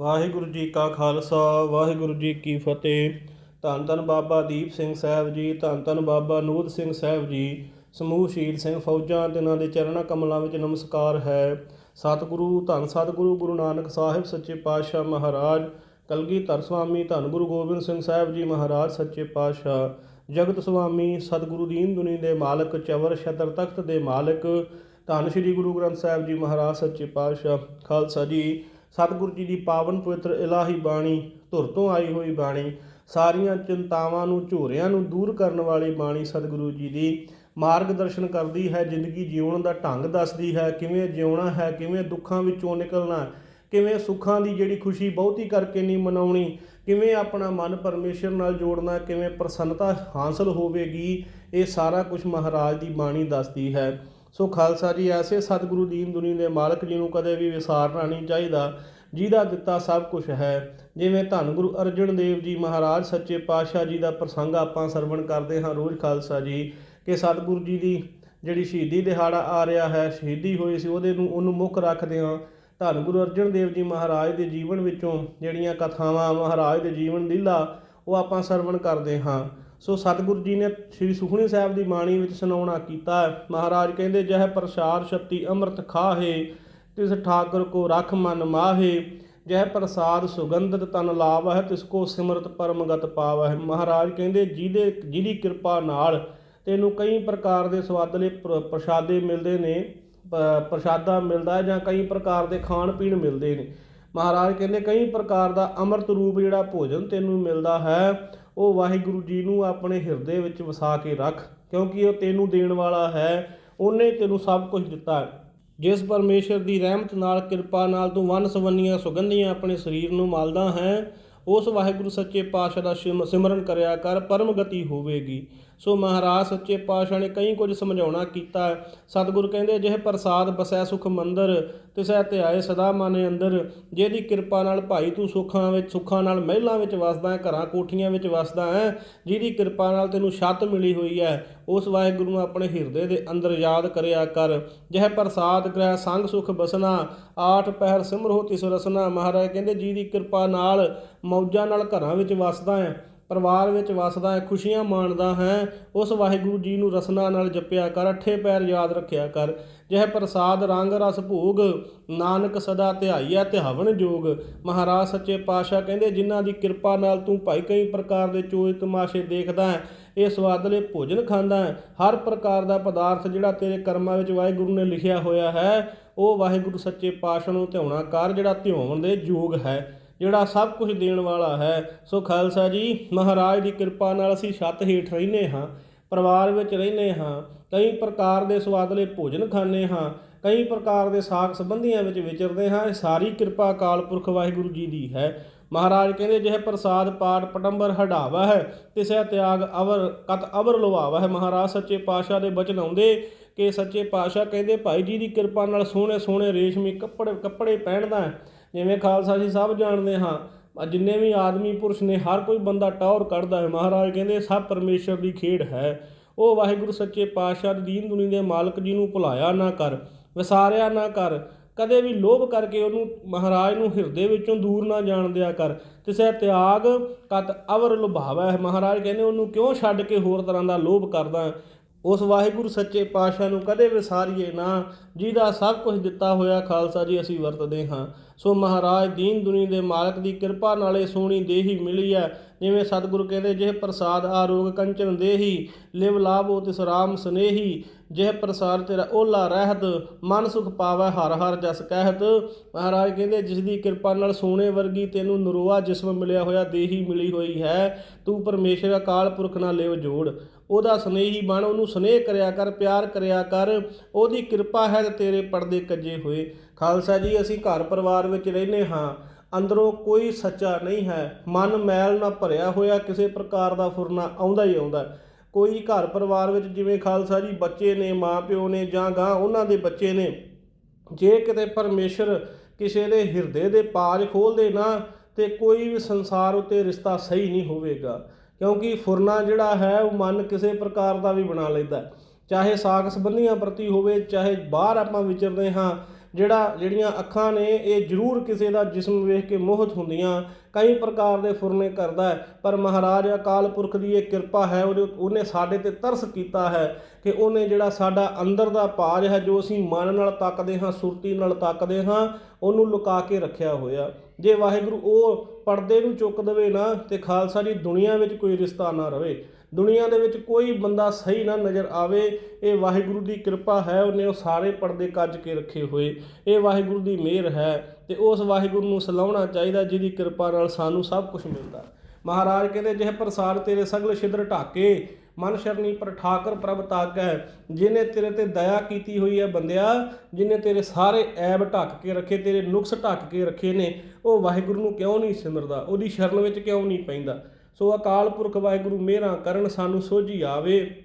ਵਾਹਿਗੁਰੂ ਜੀ ਕਾ ਖਾਲਸਾ, ਵਾਹਿਗੁਰੂ ਜੀ ਕੀ ਫਤਿਹ। ਧੰਨ ਧੰਨ ਬਾਬਾ ਦੀਪ ਸਿੰਘ ਸਾਹਿਬ ਜੀ, ਧੰਨ ਧੰਨ ਬਾਬਾ ਨੂਰ ਸਿੰਘ ਸਾਹਿਬ ਜੀ। ਸਮੂਹ ਸ਼ਹੀਦ ਸਿੰਘ ਫੌਜਾਂ ਤੇ ਇਹਨਾਂ ਦੇ ਚਰਨਾਂ ਕਮਲਾਂ ਵਿੱਚ ਨਮਸਕਾਰ ਹੈ। ਸਤਿਗੁਰੂ, ਧੰਨ ਸਤਿਗੁਰੂ ਗੁਰੂ ਨਾਨਕ ਸਾਹਿਬ ਸੱਚੇ ਪਾਤਸ਼ਾਹ ਮਹਾਰਾਜ। ਕਲਗੀਧਰ ਸੁਆਮੀ ਧੰਨ ਗੁਰੂ ਗੋਬਿੰਦ ਸਿੰਘ ਸਾਹਿਬ ਜੀ ਮਹਾਰਾਜ ਸੱਚੇ ਪਾਤਸ਼ਾਹ। ਜਗਤ ਸੁਆਮੀ ਸਤਿਗੁਰੂ ਦੀਨ ਦੁਨੀ ਦੇ ਮਾਲਕ, ਚਵਰ ਛਤਰ ਤਖਤ ਦੇ ਮਾਲਕ। ਧੰਨ ਸ਼੍ਰੀ ਗੁਰੂ ਗ੍ਰੰਥ ਸਾਹਿਬ ਜੀ ਮਹਾਰਾਜ ਸੱਚੇ ਪਾਤਸ਼ਾਹ। ਖਾਲਸਾ ਜੀ ਸਤਿਗੁਰੂ ਜੀ ਦੀ ਪਾਵਨ ਪਵਿੱਤਰ ਇਲਾਹੀ ਬਾਣੀ ਧੁਰ ਤੋਂ ਆਈ ਹੋਈ ਬਾਣੀ, ਸਾਰੀਆਂ ਚਿੰਤਾਵਾਂ ਨੂੰ, ਝੋਰਿਆਂ ਨੂੰ ਦੂਰ ਕਰਨ ਵਾਲੀ ਬਾਣੀ ਸਤਿਗੁਰੂ ਜੀ ਦੀ ਮਾਰਗਦਰਸ਼ਨ ਕਰਦੀ ਹੈ, ਜ਼ਿੰਦਗੀ ਜਿਉਣ ਦਾ ਢੰਗ ਦੱਸਦੀ ਹੈ, ਕਿਵੇਂ ਜਿਉਣਾ ਹੈ, ਕਿਵੇਂ ਦੁੱਖਾਂ ਵਿੱਚੋਂ ਨਿਕਲਣਾ, ਕਿਵੇਂ ਸੁੱਖਾਂ ਦੀ ਜਿਹੜੀ ਖੁਸ਼ੀ ਬਹੁਤੀ ਕਰਕੇ ਨਹੀਂ ਮਨਾਉਣੀ, ਕਿਵੇਂ ਆਪਣਾ ਮਨ ਪਰਮੇਸ਼ਰ ਨਾਲ ਜੋੜਨਾ, ਕਿਵੇਂ ਪ੍ਰਸੰਨਤਾ ਹਾਸਲ ਹੋਵੇਗੀ, ਇਹ ਸਾਰਾ ਕੁਝ ਮਹਾਰਾਜ ਦੀ ਬਾਣੀ ਦੱਸਦੀ ਹੈ। ਸੋ ਖਾਲਸਾ ਜੀ, ਐਸੇ ਸਤਿਗੁਰੂ ਦੀਨ ਦੁਨੀ ਦੇ ਮਾਲਕ ਜੀ ਨੂੰ ਕਦੇ ਵੀ ਵਿਸਾਰਨਾ ਨਹੀਂ ਚਾਹੀਦਾ, ਜਿਹਦਾ ਦਿੱਤਾ ਸਭ ਕੁਝ ਹੈ। ਜਿਵੇਂ ਧੰਨ ਗੁਰੂ ਅਰਜਨ ਦੇਵ ਜੀ ਮਹਾਰਾਜ ਸੱਚੇ ਪਾਤਸ਼ਾਹ ਜੀ ਦਾ ਪ੍ਰਸੰਗ ਆਪਾਂ ਸਰਵਣ ਕਰਦੇ ਹਾਂ ਰੋਜ਼ ਖਾਲਸਾ ਜੀ, ਕਿ ਸਤਿਗੁਰੂ ਜੀ ਦੀ ਜਿਹੜੀ ਸ਼ਹੀਦੀ ਦਿਹਾੜਾ ਆ ਰਿਹਾ ਹੈ, ਸ਼ਹੀਦੀ ਹੋਈ ਸੀ, ਉਹਦੇ ਨੂੰ ਉਹਨੂੰ ਮੁੱਖ ਰੱਖਦੇ ਹਾਂ। ਧੰਨ ਗੁਰੂ ਅਰਜਨ ਦੇਵ ਜੀ ਮਹਾਰਾਜ ਦੇ ਜੀਵਨ ਵਿੱਚੋਂ ਜਿਹੜੀਆਂ ਕਥਾਵਾਂ, ਮਹਾਰਾਜ ਦੇ ਜੀਵਨ ਲੀਲਾ, ਉਹ ਆਪਾਂ ਸਰਵਣ ਕਰਦੇ ਹਾਂ। ਸੋ ਸਤਿਗੁਰੂ ਜੀ ਨੇ ਸ੍ਰੀ ਸੁਖਣੀ ਸਾਹਿਬ ਦੀ ਬਾਣੀ ਵਿੱਚ ਸੁਣਾਉਣਾ ਕੀਤਾ ਮਹਾਰਾਜ ਕਹਿੰਦੇ, ਜਹ ਪ੍ਰਸਾਦ ਸ਼ਕਤੀ ਅੰਮ੍ਰਿਤ ਖਾਹੇ, ਤਿਸ ਠਾਕੁਰ ਕੋ ਰਖ ਮਨ ਮਾਹੇ, ਜਹ ਪ੍ਰਸਾਦ ਸੁਗੰਧਤ ਤਨ ਲਾਵਹਿ, ਤਿਸ ਕੋ ਸਿਮਰਤ ਪਰਮਗਤ ਪਾਵਹਿ। ਮਹਾਰਾਜ ਕਹਿੰਦੇ, ਜਿਹਦੇ, ਜਿਹਦੀ ਕਿਰਪਾ ਨਾਲ ਤੈਨੂੰ ਕਈ ਪ੍ਰਕਾਰ ਦੇ ਸਵਾਦਲੇ ਪ੍ਰਸ਼ਾਦੇ ਮਿਲਦੇ ਨੇ ਪ੍ਰਸ਼ਾਦਾ ਮਿਲਦਾ ਹੈ ਜਾਂ ਕਈ ਪ੍ਰਕਾਰ ਦੇ ਖਾਣ ਪੀਣ ਮਿਲਦੇ ਨੇ। ਮਹਾਰਾਜ ਕਹਿੰਦੇ, ਕਈ ਪ੍ਰਕਾਰ ਦਾ ਅੰਮ੍ਰਿਤ ਰੂਪ ਜਿਹੜਾ ਭੋਜਨ ਤੈਨੂੰ ਮਿਲਦਾ ਹੈ ਉਹ ਵਾਹਿਗੁਰੂ ਜੀ ਨੂੰ ਆਪਣੇ ਹਿਰਦੇ ਵਿੱਚ ਵਸਾ ਕੇ ਰੱਖ, ਕਿਉਂਕਿ ਉਹ ਤੈਨੂੰ ਦੇਣ ਵਾਲਾ ਹੈ, ਉਹਨੇ ਤੈਨੂੰ ਸਭ ਕੁਝ ਦਿੱਤਾ। ਜਿਸ ਪਰਮੇਸ਼ਰ ਦੀ ਰਹਿਮਤ ਨਾਲ, ਕਿਰਪਾ ਨਾਲ ਤੂੰ ਵੰਨ ਸਵੰਨੀਆਂ ਸੁਗੰਧੀਆਂ ਆਪਣੇ ਸਰੀਰ ਨੂੰ ਮਾਲਦਾ ਹੈ, ਉਸ ਵਾਹਿਗੁਰੂ ਸੱਚੇ ਪਾਤਸ਼ਾਹ ਦਾ ਸਿਮ- ਸਿਮਰਨ ਕਰਿਆ ਕਰ ਪਰਮ ਗਤੀ ਹੋਵੇਗੀ। ਸੋ ਮਹਾਰਾਜ ਸੱਚੇ ਪਾਤਸ਼ਾਹ ਨੇ ਕਈ ਕੁਝ ਸਮਝਾਉਣਾ ਕੀਤਾ। ਹੈ। ਸਤਿਗੁਰ ਕਹਿੰਦੇ, ਜਿਹ ਪ੍ਰਸਾਦ ਬਸੈ ਸੁਖ ਮੰਦਰ, ਤਿਸੈ ਧਿਆਏ ਸਦਾ ਮਨ ਅੰਦਰ। ਜਿਹਦੀ ਕਿਰਪਾ ਨਾਲ ਭਾਈ ਤੂੰ ਸੁੱਖਾਂ ਵਿੱਚ, ਸੁੱਖਾਂ ਨਾਲ ਮਹਿਲਾਂ ਵਿੱਚ ਵਸਦਾ ਹੈ, ਘਰਾਂ ਕੋਠੀਆਂ ਵਿੱਚ ਵਸਦਾ ਹੈ, ਜਿਹਦੀ ਕਿਰਪਾ ਨਾਲ ਤੈਨੂੰ ਛੱਤ ਮਿਲੀ ਹੋਈ ਹੈ, ਉਸ ਵਾਹਿਗੁਰੂ ਨੂੰ ਆਪਣੇ ਹਿਰਦੇ ਦੇ ਅੰਦਰ ਯਾਦ ਕਰਿਆ ਕਰ। ਜਿਹ ਪ੍ਰਸਾਦ ਗ੍ਰਹਿ ਸੰਗ ਸੁਖ ਬਸਨਾ, ਆਠ ਪਹਿਰ ਸਿਮਰੋ ਤਿਸ ਰਸਨਾ। ਮਹਾਰਾਜ ਕਹਿੰਦੇ, ਜਿਹਦੀ ਕਿਰਪਾ ਨਾਲ ਮੌਜਾਂ ਨਾਲ ਘਰਾਂ ਵਿੱਚ ਵਸਦਾ ਹੈ ਪਰਿਵਾਰ ਵਿੱਚ ਵਸਦਾ ਹੈ, ਖੁਸ਼ੀਆਂ ਮਾਣਦਾ ਹੈ, ਉਸ ਵਾਹਿਗੁਰੂ ਜੀ ਨੂੰ ਰਸਨਾ ਨਾਲ ਜਪਿਆ ਕਰ, ਅੱਠੇ ਪੈਰ ਯਾਦ ਰੱਖਿਆ ਕਰ। ਜਿਹ ਪ੍ਰਸਾਦ, ਰੰਗ, ਰਸ, ਭੋਗ, ਨਾਨਕ ਸਦਾ ਧਿਆਈਆ ਧਿਆਵਨ ਜੋਗ। ਮਹਾਰਾਜ ਸੱਚੇ ਪਾਤਸ਼ਾਹ ਕਹਿੰਦੇ, ਜਿਨ੍ਹਾਂ ਦੀ ਕਿਰਪਾ ਨਾਲ ਤੂੰ ਭਾਈ ਕਈ ਪ੍ਰਕਾਰ ਦੇ ਚੋਏ ਤਮਾਸ਼ੇ ਦੇਖਦਾ ਹੈ, ਇਹ ਸਵਾਦਲੇ ਭੋਜਨ ਖਾਂਦਾ ਹੈ। ਹਰ ਪ੍ਰਕਾਰ ਦਾ ਪਦਾਰਥ ਜਿਹੜਾ ਤੇਰੇ ਕਰਮਾਂ ਵਿੱਚ ਵਾਹਿਗੁਰੂ ਨੇ ਲਿਖਿਆ ਹੋਇਆ ਹੈ, ਉਹ ਵਾਹਿਗੁਰੂ ਸੱਚੇ ਪਾਤਸ਼ਾਹ ਨੂੰ ਧਿਆਉਣਾ ਕਰ, ਜਿਹੜਾ ਧਿਆਉਣ ਦੇ ਯੋਗ ਹੈ। ਜਿਹੜਾ ਸਭ ਕੁਝ ਦੇਣ ਵਾਲਾ ਹੈ। ਸੋ ਖਾਲਸਾ ਜੀ, ਮਹਾਰਾਜ ਦੀ ਕਿਰਪਾ ਨਾਲ ਅਸੀਂ ਛੱਤ ਹੇਠ ਰਹਿੰਦੇ ਹਾਂ, ਪਰਿਵਾਰ ਵਿੱਚ ਰਹਿੰਦੇ ਹਾਂ, ਕਈ ਪ੍ਰਕਾਰ ਦੇ ਸਵਾਦਲੇ ਭੋਜਨ ਖਾਂਦੇ ਹਾਂ, ਕਈ ਪ੍ਰਕਾਰ ਦੇ ਸਾਖ ਸੰਬੰਧੀਆਂ ਵਿੱਚ ਵਿਚਰਦੇ ਹਾਂ, ਇਹ ਸਾਰੀ ਕਿਰਪਾ ਅਕਾਲ ਪੁਰਖ ਵਾਹਿਗੁਰੂ ਜੀ ਦੀ ਹੈ। ਮਹਾਰਾਜ ਕਹਿੰਦੇ, ਜਿਹ ਪ੍ਰਸਾਦ ਪਾਠ ਪਟੰਬਰ ਹਢਾਵਾ ਹੈ ਤਿਸੈ ਤਿਆਗ ਅਵਰ, ਕਤ ਅਵਰ ਲਵਾਵਾ ਹੈ। ਮਹਾਰਾਜ ਸੱਚੇ ਪਾਤਸ਼ਾਹ ਦੇ ਬਚਨ ਆਉਂਦੇ ਕਿ ਸੱਚੇ ਪਾਤਸ਼ਾਹ ਕਹਿੰਦੇ, ਭਾਈ ਜੀ ਦੀ ਕਿਰਪਾ ਨਾਲ ਸੋਹਣੇ ਸੋਹਣੇ ਰੇਸ਼ਮੀ ਕੱਪੜੇ ਕੱਪੜੇ ਪਹਿਨਦਾ ਹੈ। ਜਿਵੇਂ ਖਾਲਸਾ ਜੀ ਸਭ ਜਾਣਦੇ ਹਾਂ ਜਿੰਨੇ ਵੀ ਆਦਮੀ ਪੁਰਸ਼ ਨੇ, ਹਰ ਕੋਈ ਬੰਦਾ ਟੌਰ ਕੱਢਦਾ ਹੈ। ਮਹਾਰਾਜ ਕਹਿੰਦੇ, ਸਭ ਪਰਮੇਸ਼ਰ ਦੀ ਖੇਡ ਹੈ। ਉਹ ਵਾਹਿਗੁਰੂ ਸੱਚੇ ਪਾਤਸ਼ਾਹ ਦੀਨ ਦੁਨੀ ਦੇ ਮਾਲਕ ਜੀ ਨੂੰ ਭੁਲਾਇਆ ਨਾ ਕਰ, ਵਿਸਾਰਿਆ ਨਾ ਕਰ। ਕਦੇ ਵੀ ਲੋਭ ਕਰਕੇ ਉਹਨੂੰ ਮਹਾਰਾਜ ਨੂੰ ਹਿਰਦੇ ਵਿੱਚੋਂ ਦੂਰ ਨਾ ਜਾਣ ਦਿਆ ਕਰ। ਤਿਸੈ ਤਿਆਗ, ਕਤ ਅਵਰ ਲੁਭਾਵੈ। ਮਹਾਰਾਜ ਕਹਿੰਦੇ, ਉਹਨੂੰ ਕਿਉਂ ਛੱਡ ਕੇ ਹੋਰ ਤਰ੍ਹਾਂ ਦਾ ਲੋਭ ਕਰਦਾ ਉਸ ਵਾਹਿਗੁਰੂ ਸੱਚੇ ਪਾਤਸ਼ਾਹ ਨੂੰ ਕਦੇ ਵਿਸਾਰੀਏ ਨਾ, ਜਿਹਦਾ ਸਭ ਕੁਝ ਦਿੱਤਾ ਹੋਇਆ ਖਾਲਸਾ ਜੀ ਅਸੀਂ ਵਰਤਦੇ ਹਾਂ। ਸੋ ਮਹਾਰਾਜ, ਦੀਨ ਦੁਨੀ ਦੇ ਮਾਲਕ ਦੀ ਕਿਰਪਾ ਨਾਲੇ ਸੋਹਣੀ ਦੇਹੀ ਮਿਲੀ ਹੈ ਜਿਵੇਂ ਸਤਿਗੁਰੂ ਕਹਿੰਦੇ, ਜਿਹ ਪ੍ਰਸਾਦ ਆਰੋਗ ਕੰਚਨ ਦੇਹੀ, ਲਿਵ ਲਾਭੋ ਤਿਸ ਰਾਮ ਸਨੇਹੀ। ਜਿਹ ਪ੍ਰਸਾਦ ਤੇਰਾ ਓਲਾ ਰਹਿਤ, ਮਨ ਸੁਖ ਪਾਵੈ ਹਰ ਹਰ ਜਸ ਕਹਿਤ। ਮਹਾਰਾਜ ਕਹਿੰਦੇ, ਜਿਸ ਦੀ ਕਿਰਪਾ ਨਾਲ ਸੋਨੇ ਵਰਗੀ ਤੈਨੂੰ ਨਰੋਆ ਜਿਸਮ ਮਿਲਿਆ ਹੋਇਆ, ਦੇਹੀ ਮਿਲੀ ਹੋਈ ਹੈ। ਤੂੰ ਪਰਮੇਸ਼ਰ ਅਕਾਲ ਪੁਰਖ ਨਾਲ ਲਿਵ ਜੋੜ। ਉਹਦਾ ਸਨੇਹੀ ਬਣ, ਉਹਨੂੰ ਸਨੇਹ ਕਰਿਆ ਕਰ, ਪਿਆਰ ਕਰਿਆ ਕਰ, ਉਹਦੀ ਕਿਰਪਾ ਹੈ ਤੇ ਤੇਰੇ ਪਰਦੇ ਕੱਜੇ ਹੋਏ। ਖਾਲਸਾ ਜੀ, ਅਸੀਂ ਘਰ ਪਰਿਵਾਰ ਵਿੱਚ ਰਹਿੰਦੇ ਹਾਂ। ਅੰਦਰੋਂ ਕੋਈ ਸੱਚਾ ਨਹੀਂ ਹੈ। ਮਨ ਮੈਲ ਨਾਲ ਭਰਿਆ ਹੋਇਆ, ਕਿਸੇ ਪ੍ਰਕਾਰ ਦਾ ਫੁਰਨਾ ਆਉਂਦਾ ਹੀ ਆਉਂਦਾ। ਕੋਈ ਘਰ ਪਰਿਵਾਰ ਵਿੱਚ ਜਿਵੇਂ ਖਾਲਸਾ ਜੀ ਬੱਚੇ ਨੇ ਮਾਂ ਪਿਓ ਨੇ ਜਾਂ ਗਾਂ, ਉਹਨਾਂ ਦੇ ਬੱਚੇ ਨੇ, ਜੇ ਕਿਤੇ ਪਰਮੇਸ਼ਰ ਕਿਸੇ ਦੇ ਹਿਰਦੇ ਦੇ ਪਾਜ ਖੋਲਦੇ ਨਾ, ਤੇ ਕੋਈ ਵੀ ਸੰਸਾਰ ਉਤੇ ਰਿਸ਼ਤਾ ਸਹੀ ਨਹੀਂ ਹੋਵੇਗਾ। ਕਿਉਂਕਿ ਫੁਰਨਾ ਜਿਹੜਾ ਹੈ, ਉਹ ਮਨ ਕਿਸੇ ਪ੍ਰਕਾਰ ਦਾ ਵੀ ਬਣਾ ਲੈਂਦਾ ਚਾਹੇ ਸਾਖ ਸੰਬੰਧੀਆਂ ਪ੍ਰਤੀ ਹੋਵੇ, ਚਾਹੇ ਬਾਹਰ ਆਪਾਂ ਵਿਚਰਦੇ ਹਾਂ ਜਿਹੜਾ ਜਿਹੜੀਆਂ ਅੱਖਾਂ ਨੇ, ਇਹ ਜ਼ਰੂਰ ਕਿਸੇ ਦਾ ਜਿਸਮ ਵੇਖ ਕੇ ਮੋਹਿਤ ਹੁੰਦੀਆਂ। ਕਈ ਪ੍ਰਕਾਰ ਦੇ ਫੁਰਨੇ ਕਰਦਾ ਪਰ ਮਹਾਰਾਜ ਅਕਾਲ ਪੁਰਖ ਦੀ ਇਹ ਕਿਰਪਾ ਹੈ, ਉਹਦੇ ਉਹਨੇ ਸਾਡੇ ਤੇ ਤਰਸ ਕੀਤਾ ਹੈ ਕਿ ਉਹਨੇ ਜਿਹੜਾ ਸਾਡਾ ਅੰਦਰ ਦਾ ਪਾਜ ਹੈ, ਜੋ ਅਸੀਂ ਮਨ ਨਾਲ ਤੱਕਦੇ ਹਾਂ, ਸੁਰਤੀ ਨਾਲ ਤੱਕਦੇ ਹਾਂ, ਉਹਨੂੰ ਲੁਕਾ ਕੇ ਰੱਖਿਆ ਹੋਇਆ। ਜੇ ਵਾਹਿਗੁਰੂ ਉਹ ਪਰਦੇ ਨੂੰ ਚੁੱਕ ਦੇਵੇ ਨਾ, ਤੇ ਖਾਲਸਾ ਦੀ ਦੁਨੀਆ ਵਿੱਚ ਕੋਈ ਰਿਸ਼ਤਾ ਨਾ ਰਵੇ। ਦੁਨੀਆ ਦੇ ਵਿੱਚ ਕੋਈ ਬੰਦਾ ਸਹੀ ਨਾ ਨਜ਼ਰ ਆਵੇ, ਇਹ ਵਾਹਿਗੁਰੂ ਦੀ ਕਿਰਪਾ ਹੈ, ਉਹਨੇ ਉਹ ਸਾਰੇ ਪਰਦੇ ਕੱਜ ਕੇ ਰੱਖੇ ਹੋਏ। ਇਹ ਵਾਹਿਗੁਰੂ ਦੀ ਮਿਹਰ ਹੈ ਤੇ ਉਸ ਵਾਹਿਗੁਰੂ ਨੂੰ ਸਲਾਹਣਾ ਚਾਹੀਦਾ ਜਿਹਦੀ ਕਿਰਪਾ ਨਾਲ ਸਾਨੂੰ ਸਭ ਕੁਝ ਮਿਲਦਾ। ਮਹਾਰਾਜ ਕਹਿੰਦੇ, ਜਿਹ ਪ੍ਰਸਾਦ ਤੇਰੇ ਸਗਲ ਛਿਦਰ ਢਾਕੇ, ਮਨ ਸ਼ਰਨੀ ਪਰ ਠਾਕਰ ਪ੍ਰਭ ਤਾਕੈ। ਜਿਨੇ ਤੇਰੇ ਤੇ ਦਇਆ ਕੀਤੀ ਹੋਈ ਹੈ ਬੰਦਿਆ ਜਿਨੇ ਤੇਰੇ ਸਾਰੇ ਐਬ ਢੱਕ ਕੇ ਰੱਖੇ, ਤੇਰੇ ਨੁਕਸ ਢੱਕ ਕੇ ਰੱਖੇ ਨੇ, ਉਹ ਵਾਹਿਗੁਰੂ ਨੂੰ ਕਿਉਂ ਨਹੀਂ ਸਿਮਰਦਾ? ਉਹਦੀ ਸ਼ਰਨ ਵਿੱਚ ਕਿਉਂ ਨਹੀਂ ਪੈਂਦਾ? ਸੋ ਅਕਾਲ ਪੁਰਖ ਵਾਹਿਗੁਰੂ, ਮਿਹਰਾਂ ਕਰਨ ਸਾਨੂੰ ਸੋਝੀ ਆਵੇ।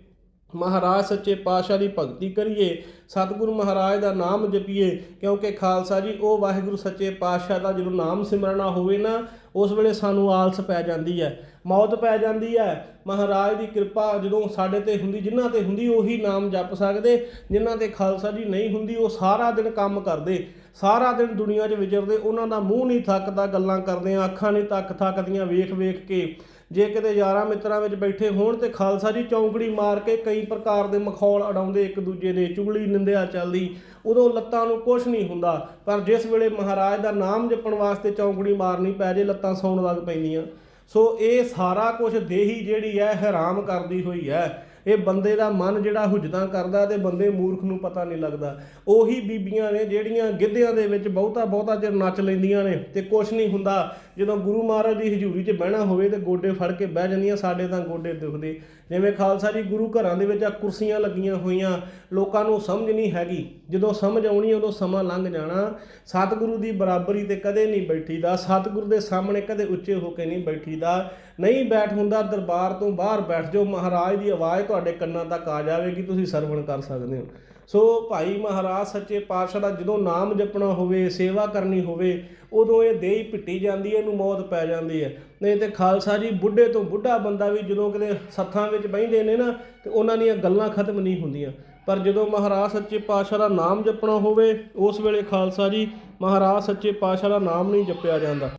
ਮਹਾਰਾਜ ਸੱਚੇ ਪਾਤਸ਼ਾਹ ਦੀ ਭਗਤੀ ਕਰੀਏ, ਸਤਿਗੁਰੂ ਮਹਾਰਾਜ ਦਾ ਨਾਮ ਜਪੀਏ, ਕਿਉਂਕਿ ਖਾਲਸਾ ਜੀ, ਉਹ ਵਾਹਿਗੁਰੂ ਸੱਚੇ ਪਾਤਸ਼ਾਹ ਦਾ ਜਦੋਂ ਨਾਮ ਸਿਮਰਨਾ ਹੋਵੇ ਨਾ, ਉਸ ਵੇਲੇ ਸਾਨੂੰ ਆਲਸ ਪੈ ਜਾਂਦੀ ਹੈ, ਮੌਤ ਪੈ ਜਾਂਦੀ ਹੈ। ਮਹਾਰਾਜ ਦੀ ਕਿਰਪਾ ਜਦੋਂ ਸਾਡੇ ਤੇ ਹੁੰਦੀ, ਜਿਨ੍ਹਾਂ ਤੇ ਹੁੰਦੀ, ਉਹੀ ਨਾਮ ਜਪ ਸਕਦੇ। ਜਿਨ੍ਹਾਂ ਤੇ ਖਾਲਸਾ ਜੀ ਨਹੀਂ ਹੁੰਦੀ, ਉਹ ਸਾਰਾ ਦਿਨ ਕੰਮ ਕਰਦੇ, ਸਾਰਾ ਦਿਨ ਦੁਨੀਆ 'ਚ ਵਿਚਰਦੇ, ਉਹਨਾਂ ਦਾ ਮੂੰਹ ਨਹੀਂ ਥੱਕਦਾ, ਗੱਲਾਂ ਕਰਦੇ ਆ ਅੱਖਾਂ ਨਹੀਂ ਤੱਕ ਥੱਕਦੀਆਂ ਵੇਖ ਵੇਖ ਕੇ। ਜੇ ਕਿਤੇ ਯਾਰਾਂ ਮਿੱਤਰਾਂ ਵਿੱਚ ਬੈਠੇ ਹੋਣ ਤੇ ਖਾਲਸਾ ਜੀ ਚੌਂਕੜੀ ਮਾਰ ਕੇ ਕਈ ਪ੍ਰਕਾਰ ਦੇ ਮਖੌਲ ਉਡਾਉਂਦੇ ਇੱਕ ਦੂਜੇ ਦੇ ਚੁਗਲੀ, ਨਿੰਦਿਆ ਚੱਲਦੀ, ਉਦੋਂ ਲੱਤਾਂ ਨੂੰ ਕੁਝ ਨਹੀਂ ਹੁੰਦਾ। ਪਰ ਜਿਸ ਵੇਲੇ ਮਹਾਰਾਜ ਦਾ ਨਾਮ ਜਪਣ ਵਾਸਤੇ ਚੌਂਕੜੀ ਮਾਰਨੀ ਪੈ ਜੇ, ਲੱਤਾਂ ਸੌਣ ਲੱਗ ਪੈਂਦੀਆਂ। ਸੋ ਇਹ ਸਾਰਾ ਕੁਝ ਦੇਹੀ ਜਿਹੜੀ ਹੈ ਹਰਾਮ ਕਰਦੀ ਹੋਈ ਹੈ। ਇਹ ਬੰਦੇ ਦਾ ਮਨ ਜਿਹੜਾ ਹੁਜਤਾਂ ਕਰਦਾ ਤੇ ਬੰਦੇ ਮੂਰਖ ਨੂੰ ਪਤਾ ਨਹੀਂ ਲੱਗਦਾ। ਉਹੀ ਬੀਬੀਆਂ ਨੇ ਜਿਹੜੀਆਂ ਗਿੱਧਿਆਂ ਦੇ ਵਿੱਚ ਬਹੁਤਾ ਬਹੁਤਾ ਚਿਰ ਨੱਚ ਲੈਂਦੀਆਂ ਨੇ ਤੇ ਕੁਝ ਨਹੀਂ ਹੁੰਦਾ। ਜਦੋਂ ਗੁਰੂ ਮਹਾਰਾਜ ਦੀ ਹਜ਼ੂਰੀ 'ਚ ਬਹਿਣਾ ਹੋਵੇ ਤੇ ਗੋਡੇ ਫੜ ਕੇ ਬਹਿ ਜਾਂਦੀਆਂ, ਸਾਡੇ ਤਾਂ ਗੋਡੇ ਦੁਖਦੇ। ਜਿਵੇਂ ਖਾਲਸਾ ਜੀ ਗੁਰੂ ਘਰਾਂ ਦੇ ਵਿੱਚ ਆ ਕੁਰਸੀਆਂ ਲੱਗੀਆਂ ਹੋਈਆਂ, ਲੋਕਾਂ ਨੂੰ ਸਮਝ ਨਹੀਂ ਹੈਗੀ। ਜਦੋਂ ਸਮਝ ਆਉਣੀ ਉਦੋਂ ਸਮਾਂ ਲੰਘ ਜਾਣਾ। ਸਤਿਗੁਰੂ ਦੀ ਬਰਾਬਰੀ ਤੇ ਕਦੇ ਨਹੀਂ ਬੈਠੀਦਾ। ਸਤਿਗੁਰੂ ਦੇ ਸਾਹਮਣੇ ਕਦੇ ਉੱਚੇ ਹੋ ਕੇ ਨਹੀਂ ਬੈਠੀਦਾ। ਨਹੀਂ ਬੈਠ ਹੁੰਦਾ, ਦਰਬਾਰ ਤੋਂ ਬਾਹਰ ਬੈਠ ਜਾਓ। ਮਹਾਰਾਜ ਦੀ ਆਵਾਜ਼ ਤੁਹਾਡੇ ਕੰਨਾਂ ਤੱਕ ਆ ਜਾਵੇਗੀ, ਤੁਸੀਂ ਸਰਵਣ ਕਰ ਸਕਦੇ ਹੋ। ਸੋ ਭਾਈ ਮਹਾਰਾਜ, ਸੱਚੇ ਪਾਤਸ਼ਾਹ ਦਾ ਜਦੋਂ ਨਾਮ ਜਪਣਾ ਹੋਵੇ, ਸੇਵਾ ਕਰਨੀ ਹੋਵੇ, ਉਦੋਂ ਇਹ ਦੇਹੀ ਪਿੱਟੀ ਜਾਂਦੀ ਹੈ, ਇਹਨੂੰ ਮੌਤ ਪੈ ਜਾਂਦੀ ਹੈ। ਨਹੀਂ ਤੇ ਖਾਲਸਾ ਜੀ, ਬੁੱਢੇ ਤੋਂ ਬੁੱਢਾ ਬੰਦਾ ਵੀ ਜਦੋਂ ਕਿਤੇ ਸੱਥਾਂ ਵਿੱਚ ਬਹਿੰਦੇ ਨੇ ਨਾ, ਤੇ ਉਹਨਾਂ ਦੀਆਂ ਗੱਲਾਂ ਖਤਮ ਨਹੀਂ ਹੁੰਦੀਆਂ। ਪਰ ਜਦੋਂ ਮਹਾਰਾਜ, ਸੱਚੇ ਪਾਤਸ਼ਾਹ ਦਾ ਨਾਮ ਜਪਣਾ ਹੋਵੇ, ਉਸ ਵੇਲੇ ਖਾਲਸਾ ਜੀ, ਮਹਾਰਾਜ, ਸੱਚੇ ਪਾਤਸ਼ਾਹ ਦਾ ਨਾਮ ਨਹੀਂ ਜਪਿਆ ਜਾਂਦਾ।